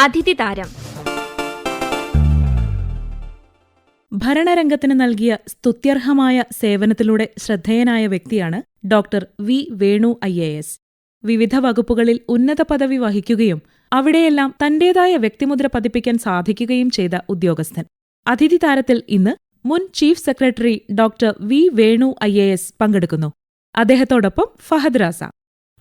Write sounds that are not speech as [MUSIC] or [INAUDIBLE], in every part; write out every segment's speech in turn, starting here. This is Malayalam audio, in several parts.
അതിഥി താരം. ഭരണരംഗത്തിന് നൽകിയ സ്തുത്യർഹമായ സേവനത്തിലൂടെ ശ്രദ്ധേയനായ വ്യക്തിയാണ് doctor V Venu I A S. വിവിധ വകുപ്പുകളിൽ ഉന്നത പദവി വഹിക്കുകയും അവിടെയെല്ലാം തന്റേതായ വ്യക്തിമുദ്ര പതിപ്പിക്കാൻ സാധിക്കുകയും ചെയ്ത ഉദ്യോഗസ്ഥൻ. അതിഥി താരത്തിൽ ഇന്ന് മുൻ chief secretary doctor V Venu I പങ്കെടുക്കുന്നു. അദ്ദേഹത്തോടൊപ്പം ഫഹദ് റാസ.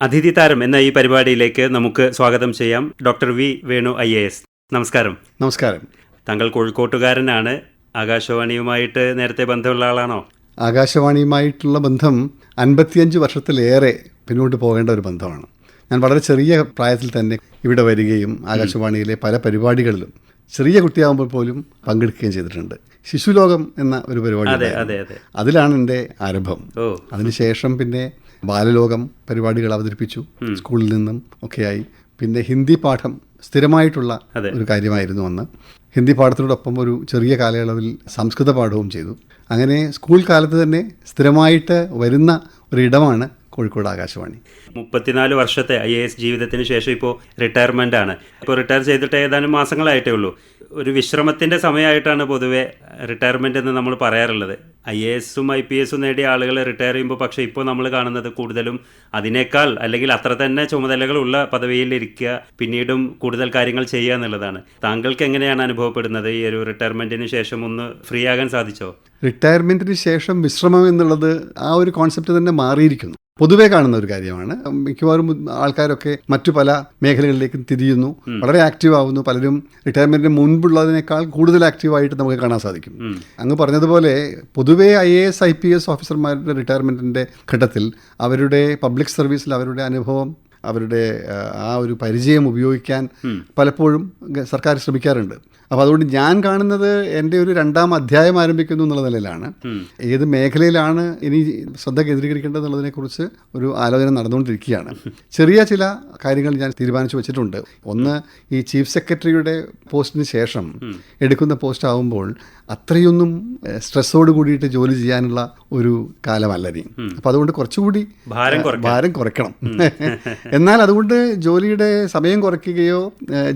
അതിഥി താരം എന്ന ഈ പരിപാടിയിലേക്ക് നമുക്ക് സ്വാഗതം ചെയ്യാം. Doctor V Venu I A S. നമസ്കാരം. നമസ്കാരം. താങ്കൾ കോഴിക്കോട്ടുകാരനാണ്. ആകാശവാണിയുമായിട്ട് നേരത്തെ ബന്ധമുള്ള ആളാണോ? ആകാശവാണിയുമായിട്ടുള്ള ബന്ധം അൻപത്തിയഞ്ച് വർഷത്തിലേറെ പിന്നോട്ട് പോകേണ്ട ഒരു ബന്ധമാണ്. ഞാൻ വളരെ ചെറിയ പ്രായത്തിൽ തന്നെ ഇവിടെ വരികയും ആകാശവാണിയിലെ പല പരിപാടികളിലും ചെറിയ കുട്ടിയാകുമ്പോൾ പോലും പങ്കെടുക്കുകയും ചെയ്തിട്ടുണ്ട്. ശിശുലോകം എന്ന ഒരു പരിപാടി അതെ അതെ അതെ. അതിലാണ് എന്റെ ആരംഭം. അതിനുശേഷം പിന്നെ ബാലലോകം പരിപാടികൾ അവതരിപ്പിച്ചു സ്കൂളിൽ നിന്നും ഒക്കെയായി. പിന്നെ ഹിന്ദി പാഠം സ്ഥിരമായിട്ടുള്ള ഒരു കാര്യമായിരുന്നു അന്ന്. ഹിന്ദി പാഠത്തിനോടൊപ്പം ഒരു ചെറിയ കാലയളവിൽ സംസ്കൃത പാഠവും ചെയ്തു. അങ്ങനെ സ്കൂൾ കാലത്ത് തന്നെ സ്ഥിരമായിട്ട് വരുന്ന ഒരിടമാണ് കോഴിക്കോട് ആകാശവാണി. മുപ്പത്തിനാല് വർഷത്തെ ഐ എ എസ് ജീവിതത്തിന് ശേഷം ഇപ്പോൾ റിട്ടയർമെന്റ് ആണ്. ഇപ്പോൾ റിട്ടയർ ചെയ്തിട്ട് ഏതാനും മാസങ്ങളായിട്ടേ ഉള്ളൂ. ഒരു വിശ്രമത്തിന്റെ സമയമായിട്ടാണ് പൊതുവെ റിട്ടയർമെന്റ് എന്ന് നമ്മൾ പറയാറുള്ളത്. ഐ എ എസും ഐ പി എസും നേടിയ ആളുകൾ റിട്ടയർ ചെയ്യുമ്പോൾ പക്ഷേ ഇപ്പോൾ നമ്മൾ കാണുന്നത് കൂടുതലും അതിനേക്കാൾ അല്ലെങ്കിൽ അത്ര തന്നെ ചുമതലകളുള്ള പദവിയിൽ ഇരിക്കുക പിന്നീടും കൂടുതൽ കാര്യങ്ങൾ ചെയ്യുക എന്നുള്ളതാണ്. താങ്കൾക്ക് എങ്ങനെയാണ് അനുഭവപ്പെടുന്നത് ഈ ഒരു റിട്ടയർമെന്റിന് ശേഷം ഒന്ന് ഫ്രീ ആകാൻ സാധിച്ചോ? റിട്ടയർമെന്റിന് ശേഷം വിശ്രമം എന്നുള്ളത് ആ ഒരു കോൺസെപ്റ്റ് തന്നെ മാറിയിരിക്കുന്നു. പൊതുവെ കാണുന്ന ഒരു കാര്യമാണ്. മിക്കവാറും ആൾക്കാരൊക്കെ മറ്റു പല മേഖലകളിലേക്കും തിരിയുന്നു. വളരെ ആക്റ്റീവ് ആവുന്നു. പലരും റിട്ടയർമെന്റിന് മുൻപുള്ളതിനേക്കാൾ കൂടുതൽ ആക്റ്റീവായിട്ട് നമുക്ക് കാണാൻ സാധിക്കും. അങ്ങ് പറഞ്ഞതുപോലെ പൊതുവെ I A S I P S ഓഫീസർമാരുടെ റിട്ടയർമെന്റിന്റെ ഘട്ടത്തിൽ അവരുടെ പബ്ലിക് സർവീസിൽ അവരുടെ അനുഭവം അവരുടെ ആ ഒരു പരിചയം ഉപയോഗിക്കാൻ പലപ്പോഴും സർക്കാർ ശ്രമിക്കാറുണ്ട്. അപ്പോൾ അതുകൊണ്ട് ഞാൻ കാണുന്നത് എന്റെ ഒരു രണ്ടാം അധ്യായം ആരംഭിക്കുന്നു എന്നുള്ള നിലയിലാണ്. ഏത് മേഖലയിലാണ് ഇനി ശ്രദ്ധ കേന്ദ്രീകരിക്കേണ്ടത് എന്നുള്ളതിനെക്കുറിച്ച് ഒരു ആലോചന നടന്നുകൊണ്ടിരിക്കുകയാണ്. ചെറിയ ചില കാര്യങ്ങൾ ഞാൻ തീരുമാനിച്ചു വെച്ചിട്ടുണ്ട്. ഒന്ന് ഈ ചീഫ് സെക്രട്ടറിയുടെ പോസ്റ്റിന് ശേഷം എടുക്കുന്ന പോസ്റ്റ് ആകുമ്പോൾ അത്രയൊന്നും സ്ട്രെസ്സോട് കൂടിയിട്ട് ജോലി ചെയ്യാനുള്ള ഒരു കാലമല്ല ഇനി. അപ്പോൾ അതുകൊണ്ട് കുറച്ചുകൂടി ഭാരം കുറയ്ക്കണം. എന്നാൽ അതുകൊണ്ട് ജോലിയുടെ സമയം കുറയ്ക്കുകയോ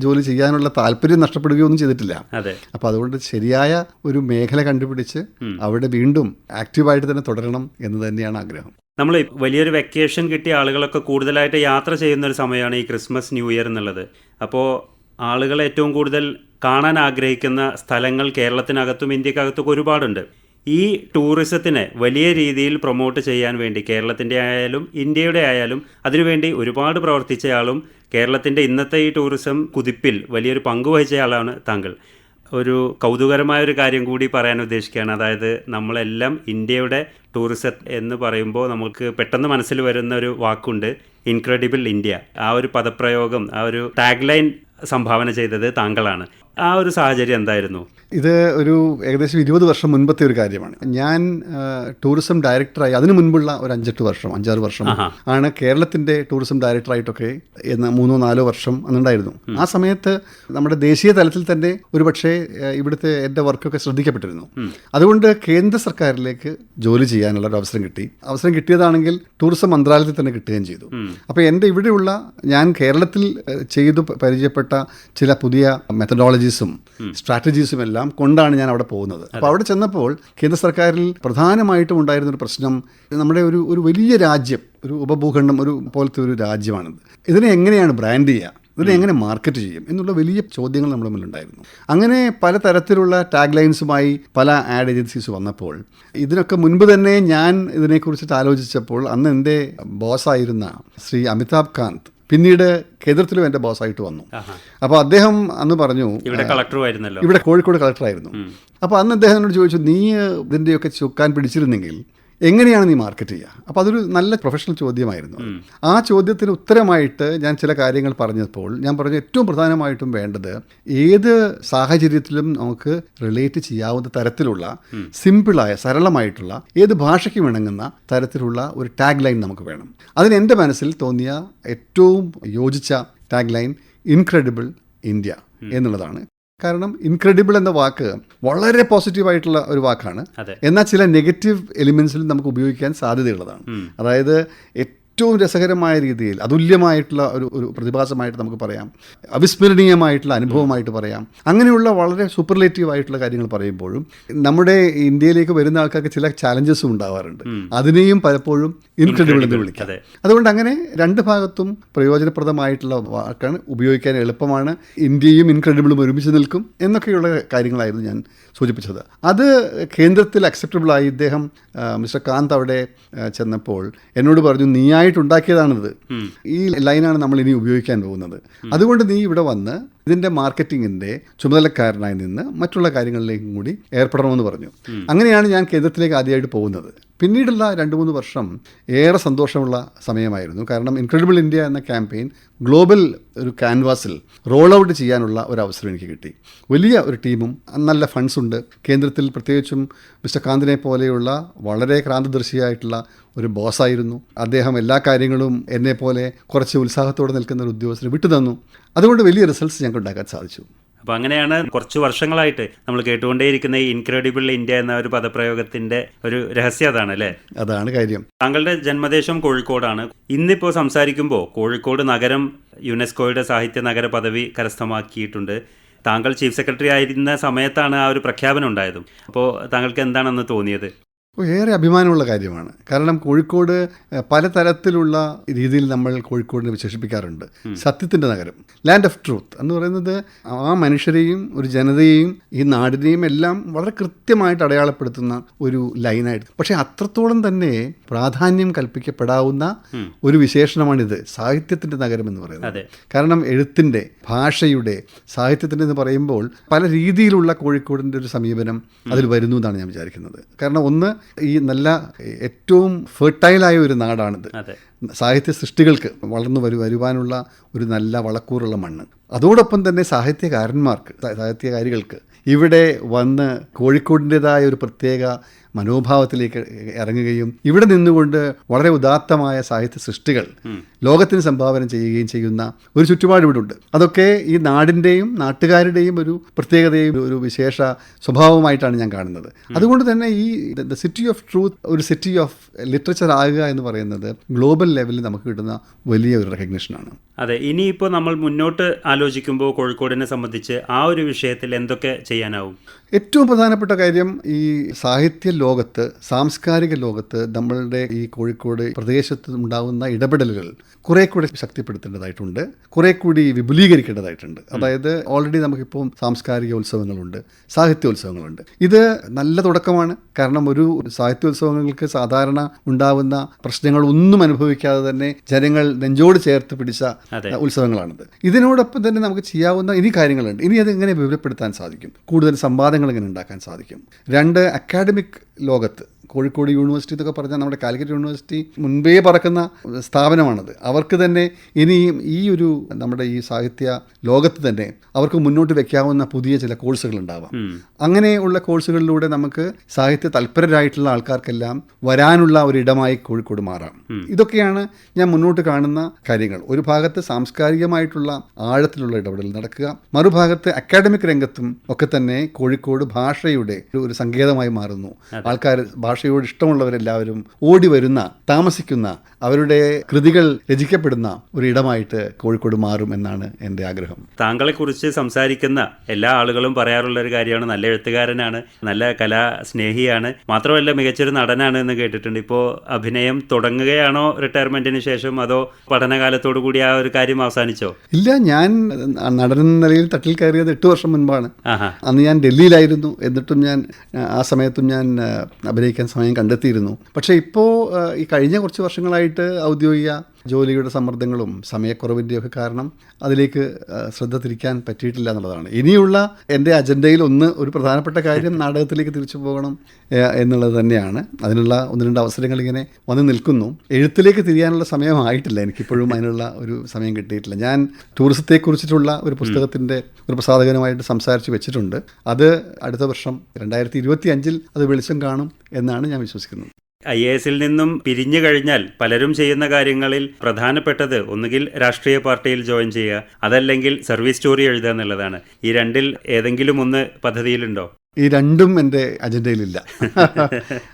ജോലി ചെയ്യാനുള്ള താല്പര്യം നഷ്ടപ്പെടുകയോ ഒന്നും ചെയ്തിട്ടില്ല. അതെ. അപ്പോൾ അതുകൊണ്ട് ശരിയായ ഒരു മേഖല കണ്ടുപിടിച്ച് അവിടെ വീണ്ടും ആക്റ്റീവായിട്ട് തന്നെ തുടരണം എന്ന് തന്നെയാണ് ആഗ്രഹം. നമ്മൾ വലിയൊരു വെക്കേഷൻ കിട്ടിയ ആളുകളൊക്കെ കൂടുതലായിട്ട് യാത്ര ചെയ്യുന്ന ഒരു സമയമാണ് ഈ ക്രിസ്മസ് ന്യൂ ഇയർ എന്നുള്ളത്. അപ്പോൾ ആളുകൾ ഏറ്റവും കൂടുതൽ കാണാൻ ആഗ്രഹിക്കുന്ന സ്ഥലങ്ങൾ കേരളത്തിനകത്തും ഇന്ത്യക്കകത്തും ഒരുപാടുണ്ട്. ഈ ടൂറിസത്തിനെ വലിയ രീതിയിൽ പ്രൊമോട്ട് ചെയ്യാൻ വേണ്ടി കേരളത്തിന്റെ ആയാലും ഇന്ത്യയുടെ ആയാലും അതിനുവേണ്ടി ഒരുപാട് പ്രവർത്തിച്ചയാളും കേരളത്തിന്റെ ഇന്നത്തെ ഈ ടൂറിസം കുതിപ്പിൽ വലിയൊരു പങ്ക് വഹിച്ചയാളാണ് താങ്കൾ. ഒരു കൗതുകരമായ ഒരു കാര്യം കൂടി പറയാൻ ഉദ്ദേശിക്കുകയാണ്. അതായത് നമ്മളെല്ലാം ഇന്ത്യയുടെ ടൂറിസം എന്ന് പറയുമ്പോൾ നമുക്ക് പെട്ടെന്ന് മനസ്സിൽ വരുന്ന ഒരു വാക്കുണ്ട് ഇൻക്രെഡിബിൾ ഇന്ത്യ ആ ഒരു പദപ്രയോഗം ആ ഒരു ടാഗ് ലൈൻ സംഭാവന ചെയ്തത് താങ്കളാണ്. ആ ഒരു സാഹചര്യം എന്തായിരുന്നു? ഇത് ഒരു ഏകദേശം ഇരുപത് വർഷം മുൻപത്തെ ഒരു കാര്യമാണ്. ഞാൻ ടൂറിസം ഡയറക്ടറായി അതിനു മുൻപുള്ള ഒരു അഞ്ചെട്ട് വർഷം അഞ്ചാറ് വർഷം ആണ് കേരളത്തിന്റെ ടൂറിസം ഡയറക്ടറായിട്ടൊക്കെ എന്ന മൂന്നോ നാലോ വർഷം അന്നുണ്ടായിരുന്നു. ആ സമയത്ത് നമ്മുടെ ദേശീയ തലത്തിൽ തന്നെ ഒരു പക്ഷേ ഇവിടുത്തെ എന്റെ വർക്കൊക്കെ ശ്രദ്ധിക്കപ്പെട്ടിരുന്നു. അതുകൊണ്ട് കേന്ദ്ര സർക്കാരിലേക്ക് ജോലി ചെയ്യാനുള്ള ഒരു അവസരം കിട്ടി. അവസരം കിട്ടിയതാണെങ്കിൽ ടൂറിസം മന്ത്രാലയത്തിൽ തന്നെ കിട്ടുകയും ചെയ്തു. അപ്പോൾ എന്റെ ഇവിടെയുള്ള ഞാൻ കേരളത്തിൽ ചെയ്തു പരിചയപ്പെട്ട ചില പുതിയ മെത്തഡോളജീസും സ്ട്രാറ്റജീസും എല്ലാം കൊണ്ടാണ് ഞാൻ അവിടെ പോകുന്നത്. അപ്പോൾ അവിടെ ചെന്നപ്പോൾ കേന്ദ്ര സർക്കാരിൽ പ്രധാനമായിട്ടും ഉണ്ടായിരുന്ന ഒരു പ്രശ്നം നമ്മുടെ ഒരു ഒരു വലിയ രാജ്യം ഒരു ഉപഭൂഖണ്ഡം ഒരു പോലത്തെ ഒരു രാജ്യമാണിത്. ഇതിനെ എങ്ങനെയാണ് ബ്രാൻഡ് ചെയ്യുക? ഇതിനെ എങ്ങനെ മാർക്കറ്റ് ചെയ്യും? എന്നുള്ള വലിയ ചോദ്യങ്ങൾ നമ്മുടെ മുന്നിലുണ്ടായിരുന്നു. അങ്ങനെ പല തരത്തിലുള്ള ടാഗ് ലൈൻസുമായി പല ആഡ് ഏജൻസീസ് വന്നപ്പോൾ ഇതിനൊക്കെ മുൻപ് തന്നെ ഞാൻ ഇതിനെക്കുറിച്ചിട്ട് ആലോചിച്ചപ്പോൾ അന്ന് എന്റെ ബോസായിരുന്ന ശ്രീ അമിതാഭ് കാന്ത് പിന്നീട് കേന്ദ്രത്തിലും എന്റെ ബോസായിട്ട് വന്നു. അപ്പോൾ അദ്ദേഹം അന്ന് പറഞ്ഞു ഇവിടെ കളക്ടറുമായിരുന്നല്ലോ. ഇവിടെ കോഴിക്കോട് കളക്ടറായിരുന്നു. അപ്പോൾ അന്ന് അദ്ദേഹം എന്നോട് ചോദിച്ചു നീ ഇതിന്റെയൊക്കെ ചുക്കാൻ പിടിച്ചിരുന്നെങ്കിൽ എങ്ങനെയാണ് നീ മാർക്കറ്റ് ചെയ്യുക? അപ്പോൾ അതൊരു നല്ല പ്രൊഫഷണൽ ചോദ്യമായിരുന്നു ആ ചോദ്യത്തിന് ഉത്തരമായിട്ട് ഞാൻ ചില കാര്യങ്ങൾ പറഞ്ഞപ്പോൾ ഞാൻ പറഞ്ഞ ഏറ്റവും പ്രധാനമായിട്ടും വേണ്ടത് ഏത് സാഹചര്യത്തിലും നമുക്ക് റിലേറ്റ് ചെയ്യാവുന്ന തരത്തിലുള്ള സിമ്പിളായ സരളമായിട്ടുള്ള ഏത് ഭാഷയ്ക്കും ഇണങ്ങുന്ന തരത്തിലുള്ള ഒരു ടാഗ് ലൈൻ നമുക്ക് വേണം. അതിന് എന്റെ മനസ്സിൽ തോന്നിയ ഏറ്റവും യോജിച്ച ടാഗ് ലൈൻ ഇൻക്രെഡിബിൾ ഇന്ത്യ എന്നുള്ളതാണ്. കാരണം ഇൻക്രെഡിബിൾ എന്ന വാക്ക് വളരെ പോസിറ്റീവായിട്ടുള്ള ഒരു വാക്കാണ്. എന്നാൽ ചില നെഗറ്റീവ് എലിമെന്റ്സിൽ നമുക്ക് ഉപയോഗിക്കാൻ സാധ്യതയുള്ളതാണ്. അതായത് ഏറ്റവും രസകരമായ രീതിയിൽ അതുല്യമായിട്ടുള്ള ഒരു ഒരു പ്രതിഭാസമായിട്ട് നമുക്ക് പറയാം. അവിസ്മരണീയമായിട്ടുള്ള അനുഭവമായിട്ട് പറയാം. അങ്ങനെയുള്ള വളരെ സൂപ്പർലേറ്റീവ് ആയിട്ടുള്ള കാര്യങ്ങൾ പറയുമ്പോഴും നമ്മുടെ ഇന്ത്യയിലേക്ക് വരുന്ന ആൾക്കാർക്ക് ചില ചാലഞ്ചസും ഉണ്ടാവാറുണ്ട്. അതിനെയും പലപ്പോഴും ഇൻക്രെഡിബിൾ എന്ന് വിളിക്കാം. അതുകൊണ്ട് അങ്ങനെ രണ്ട് ഭാഗത്തും പ്രയോജനപ്രദമായിട്ടുള്ള വാക്കാണ് ഉപയോഗിക്കാൻ എളുപ്പമാണ്. ഇന്ത്യയും ഇൻക്രെഡിബിളും ഒരുമിച്ച് നിൽക്കും എന്നൊക്കെയുള്ള കാര്യങ്ങളായിരുന്നു ഞാൻ സൂചിപ്പിച്ചത്. അത് കേന്ദ്രത്തിൽ അക്സെപ്റ്റബിളായി ഇദ്ദേഹം മിസ്റ്റർ കാന്ത് അവിടെ ചെന്നപ്പോൾ എന്നോട് പറഞ്ഞു നീയായിട്ടുണ്ടാക്കിയതാണിത് ഈ ലൈനാണ് നമ്മൾ ഇനി ഉപയോഗിക്കാൻ പോകുന്നത്. അതുകൊണ്ട് നീ ഇവിടെ വന്ന് ഇതിന്റെ മാർക്കറ്റിങ്ങിന്റെ ചുമതലക്കാരനായി നിന്ന് മറ്റുള്ള കാര്യങ്ങളിലേക്കും കൂടി ഏർപ്പെടണമെന്ന് പറഞ്ഞു. അങ്ങനെയാണ് ഞാൻ കേന്ദ്രത്തിലേക്ക് ആദ്യമായിട്ട് പോകുന്നത്. പിന്നീടുള്ള രണ്ട് മൂന്ന് വർഷം ഏറെ സന്തോഷമുള്ള സമയമായിരുന്നു. കാരണം ഇൻക്രെഡിബിൾ ഇന്ത്യ എന്ന ക്യാമ്പയിൻ ഗ്ലോബൽ ഒരു ക്യാൻവാസിൽ റോൾ ഔട്ട് ചെയ്യാനുള്ള ഒരു അവസരം എനിക്ക് കിട്ടി. വലിയ ഒരു ടീമും നല്ല ഫണ്ട്സ് ഉണ്ട്. കേന്ദ്രത്തിൽ പ്രത്യേകിച്ചും മിസ്റ്റർ കാന്തിനെ പോലെയുള്ള വളരെ ക്രാന്തദർശിയായിട്ടുള്ള ഒരു ബോസായിരുന്നു അദ്ദേഹം എല്ലാ കാര്യങ്ങളും എന്നെ പോലെ കുറച്ച് ഉത്സാഹത്തോടെ നിൽക്കുന്ന ഒരു ഉദ്യോഗസ്ഥന് വിട്ടുതന്നു. അതുകൊണ്ട് വലിയ റിസൾട്ട്സ് ഞങ്ങൾക്ക് ഉണ്ടാക്കാൻ സാധിച്ചു. അപ്പോൾ അങ്ങനെയാണ് കുറച്ച് വർഷങ്ങളായിട്ട് നമ്മൾ കേട്ടുകൊണ്ടേയിരിക്കുന്ന ഈ ഇൻക്രെഡിബിൾ ഇന്ത്യ എന്ന ഒരു പദപ്രയോഗത്തിന്റെ ഒരു രഹസ്യം അതാണ് അല്ലേ? അതാണ് കാര്യം. താങ്കളുടെ ജന്മദേശം കോഴിക്കോടാണ്. ഇന്നിപ്പോ സംസാരിക്കുമ്പോൾ കോഴിക്കോട് നഗരം യുനെസ്കോയുടെ സാഹിത്യ നഗര പദവി കരസ്ഥമാക്കിയിട്ടുണ്ട്. താങ്കൾ ചീഫ് സെക്രട്ടറി ആയിരുന്ന സമയത്താണ് ആ ഒരു പ്രഖ്യാപനം ഉണ്ടായതും. അപ്പോൾ താങ്കൾക്ക് എന്താണെന്ന് തോന്നിയത്? ഏറെ അഭിമാനമുള്ള കാര്യമാണ്. കാരണം കോഴിക്കോട് പലതരത്തിലുള്ള രീതിയിൽ നമ്മൾ കോഴിക്കോടിനെ വിശേഷിപ്പിക്കാറുണ്ട്. സത്യത്തിന്റെ നഗരം ലാൻഡ് ഓഫ് ട്രൂത്ത് എന്ന് പറയുന്നത് ആ മനുഷ്യരെയും ഒരു ജനതയെയും ഈ നാടിനെയും എല്ലാം വളരെ കൃത്യമായിട്ട് അടയാളപ്പെടുത്തുന്ന ഒരു ലൈനായിട്ട് പക്ഷേ അത്രത്തോളം തന്നെ പ്രാധാന്യം കൽപ്പിക്കപ്പെടാവുന്ന ഒരു വിശേഷണമാണിത് സാഹിത്യത്തിന്റെ നഗരം എന്ന് പറയുന്നത്. കാരണം എഴുത്തിന്റെ ഭാഷയുടെ സാഹിത്യത്തിന്റെ എന്ന് പറയുമ്പോൾ പല രീതിയിലുള്ള കോഴിക്കോടിന്റെ ഒരു സമീപനം അതിൽ വരുന്നു എന്നാണ് ഞാൻ വിചാരിക്കുന്നത്. കാരണം ഒന്ന് ഈ നല്ല ഏറ്റവും ഫെർട്ടൈലായ ഒരു നാടാണിത്. സാഹിത്യ സൃഷ്ടികൾക്ക് വളർന്നു വരു വരുവാനുള്ള ഒരു നല്ല വളക്കൂറുള്ള മണ്ണ്. അതോടൊപ്പം തന്നെ സാഹിത്യകാരന്മാർക്ക് സാഹിത്യകാരികൾക്ക് ഇവിടെ വന്ന് കോഴിക്കോടിന്റെതായ ഒരു പ്രത്യേക മനോഭാവത്തിലേക്ക് ഇറങ്ങുകയും ഇവിടെ നിന്നുകൊണ്ട് വളരെ ഉദാത്തമായ സാഹിത്യ സൃഷ്ടികൾ ലോകത്തിന് സംഭാവന ചെയ്യുകയും ചെയ്യുന്ന ഒരു ചുറ്റുപാട് ഇവിടെ ഉണ്ട്. അതൊക്കെ ഈ നാടിന്റെയും നാട്ടുകാരുടെയും ഒരു പ്രത്യേകതയും ഒരു വിശേഷ സ്വഭാവമായിട്ടാണ് ഞാൻ കാണുന്നത്. അതുകൊണ്ട് തന്നെ ഈ ദ സിറ്റി ഓഫ് ട്രൂത്ത് ഒരു സിറ്റി ഓഫ് ലിറ്ററേച്ചർ ആകുക എന്ന് പറയുന്നത് ഗ്ലോബൽ ലെവലിൽ നമുക്ക് കിട്ടുന്ന വലിയ ഒരു റെക്കഗ്നിഷനാണ് അതെ ഇനിയിപ്പോൾ നമ്മൾ മുന്നോട്ട് ആലോചിക്കുമ്പോൾ കോഴിക്കോടിനെ സംബന്ധിച്ച് ആ ഒരു വിഷയത്തിൽ എന്തൊക്കെ ചെയ്യാനാവും? ഏറ്റവും പ്രധാനപ്പെട്ട കാര്യം ഈ സാഹിത്യ ലോകത്ത് സാംസ്കാരിക ലോകത്ത് നമ്മളുടെ ഈ കോഴിക്കോട് പ്രദേശത്ത് ഉണ്ടാകുന്ന ഇടപെടലുകൾ കുറെ കൂടി ശക്തിപ്പെടുത്തേണ്ടതായിട്ടുണ്ട്. കുറെ കൂടി വിപുലീകരിക്കേണ്ടതായിട്ടുണ്ട്. അതായത് ഓൾറെഡി നമുക്കിപ്പോൾ സാംസ്കാരിക ഉത്സവങ്ങളുണ്ട് സാഹിത്യോത്സവങ്ങളുണ്ട്. ഇത് നല്ല തുടക്കമാണ്. കാരണം ഒരു സാഹിത്യോത്സവങ്ങൾക്ക് സാധാരണ ഉണ്ടാവുന്ന പ്രശ്നങ്ങളൊന്നും അനുഭവിക്കാതെ തന്നെ ജനങ്ങൾ നെഞ്ചോട് ചേർത്ത് പിടിച്ച. ഉത്സവങ്ങളാണിത്. ഇതിനോടൊപ്പം തന്നെ നമുക്ക് ചെയ്യാവുന്ന ഇനി കാര്യങ്ങളുണ്ട്. ഇനി അത് എങ്ങനെ വിപുലപ്പെടുത്താൻ സാധിക്കും? കൂടുതൽ സംവാദങ്ങൾ എങ്ങനെ ഉണ്ടാക്കാൻ സാധിക്കും? രണ്ട് അക്കാഡമിക് ലോകത്ത്. കോഴിക്കോട് യൂണിവേഴ്സിറ്റി എന്നൊക്കെ പറഞ്ഞാൽ നമ്മുടെ കാലിക്കറ്റ് യൂണിവേഴ്സിറ്റി മുൻപേ പറക്കുന്ന സ്ഥാപനമാണത്. അവർക്ക് തന്നെ ഇനിയും ഈ ഒരു നമ്മുടെ ഈ സാഹിത്യ ലോകത്ത് തന്നെ അവർക്ക് മുന്നോട്ട് വെക്കാവുന്ന പുതിയ ചില കോഴ്സുകൾ ഉണ്ടാവാം. അങ്ങനെയുള്ള കോഴ്സുകളിലൂടെ നമുക്ക് സാഹിത്യ തൽപരരായിട്ടുള്ള ആൾക്കാർക്കെല്ലാം വരാനുള്ള ഒരു ഇടമായി കോഴിക്കോട് മാറാം. ഇതൊക്കെയാണ് ഞാൻ മുന്നോട്ട് കാണുന്ന കാര്യങ്ങൾ. ഒരു ഭാഗത്ത് സാംസ്കാരികമായിട്ടുള്ള ആഴത്തിലുള്ള ഇടപെടൽ നടക്കുക മറുഭാഗത്ത് അക്കാഡമിക് രംഗത്തും ഒക്കെ തന്നെ കോഴിക്കോട് ഭാഷയുടെ ഒരു- ഒരു സങ്കേതമായി മാറുന്നു. ആൾക്കാർ ഭാഷയോട് ഇഷ്ടമുള്ളവരെല്ലാവരും ഓടി വരുന്ന താമസിക്കുന്ന അവരുടെ കൃതികൾ രചിക്കപ്പെടുന്ന ഒരു ഇടമായിട്ട് കോഴിക്കോട് മാറും എന്നാണ് എന്റെ ആഗ്രഹം. താങ്കളെക്കുറിച്ച് സംസാരിക്കുന്ന എല്ലാ ആളുകളും പറയാറുള്ള ഒരു കാര്യമാണ്. നല്ല എഴുത്തുകാരനാണ് നല്ല കലാ സ്നേഹിയാണ് മാത്രമല്ല മികച്ചൊരു നടനാണ് എന്ന് കേട്ടിട്ടുണ്ട്. ഇപ്പോൾ അഭിനയം തുടങ്ങുകയാണോ റിട്ടയർമെന്റിന് ശേഷം? അതോ പഠനകാലത്തോടു കൂടി ആ ഒരു കാര്യം അവസാനിച്ചോ? ഇല്ല ഞാൻ നടൻ നിലയിൽ തട്ടിൽ കയറിയത് എട്ട് വർഷം മുൻപാണ്. അന്ന് ഞാൻ ഡൽഹിയിലായിരുന്നു. എന്നിട്ടും ഞാൻ ആ സമയത്തും ഞാൻ അഭിനയിക്കാൻ സമയം കണ്ടെത്തിയിരുന്നു. പക്ഷേ ഇപ്പോൾ ഈ കഴിഞ്ഞ കുറച്ച് വർഷങ്ങളായിട്ട് ഔദ്യോഗിക ജോലിയുടെ സമ്മർദ്ദങ്ങളും സമയക്കുറവിന്റെയൊക്കെ കാരണം അതിലേക്ക് ശ്രദ്ധ തിരിക്കാൻ പറ്റിയിട്ടില്ല എന്നുള്ളതാണ്. ഇനിയുള്ള എന്റെ അജണ്ടയിൽ ഒന്ന് ഒരു പ്രധാനപ്പെട്ട കാര്യം നാടകത്തിലേക്ക് തിരിച്ചു പോകണം എന്നുള്ളത് തന്നെയാണ്. അതിനുള്ള ഒന്ന് രണ്ട് അവസരങ്ങൾ ഇങ്ങനെ വന്ന് നിൽക്കുന്നു. എഴുത്തിലേക്ക് തിരിയാനുള്ള സമയമായിട്ടില്ല. എനിക്കിപ്പോഴും അതിനുള്ള ഒരു സമയം കിട്ടിയിട്ടില്ല. ഞാൻ ടൂറിസത്തെക്കുറിച്ചിട്ടുള്ള ഒരു പുസ്തകത്തിന്റെ ഒരു പ്രസാധകനുമായിട്ട് സംസാരിച്ച് വെച്ചിട്ടുണ്ട്. അത് അടുത്ത വർഷം രണ്ടായിരത്തി ഇരുപത്തി അഞ്ചിൽ അത് വെളിച്ചം കാണും എന്നാണ് ഞാൻ വിശ്വസിക്കുന്നത്. ഐ എ എസിൽ നിന്നും പിരിഞ്ഞു കഴിഞ്ഞാൽ പലരും ചെയ്യുന്ന കാര്യങ്ങളിൽ പ്രധാനപ്പെട്ടത് ഒന്നുകിൽ രാഷ്ട്രീയ പാർട്ടിയിൽ ജോയിൻ ചെയ്യുക അതല്ലെങ്കിൽ സർവീസ് സ്റ്റോറി എഴുതുക എന്നുള്ളതാണ്. ഈ രണ്ടിൽ ഏതെങ്കിലും ഒന്ന് പദ്ധതിയിലുണ്ടോ? ഈ രണ്ടും എന്റെ അജണ്ടയിലില്ല.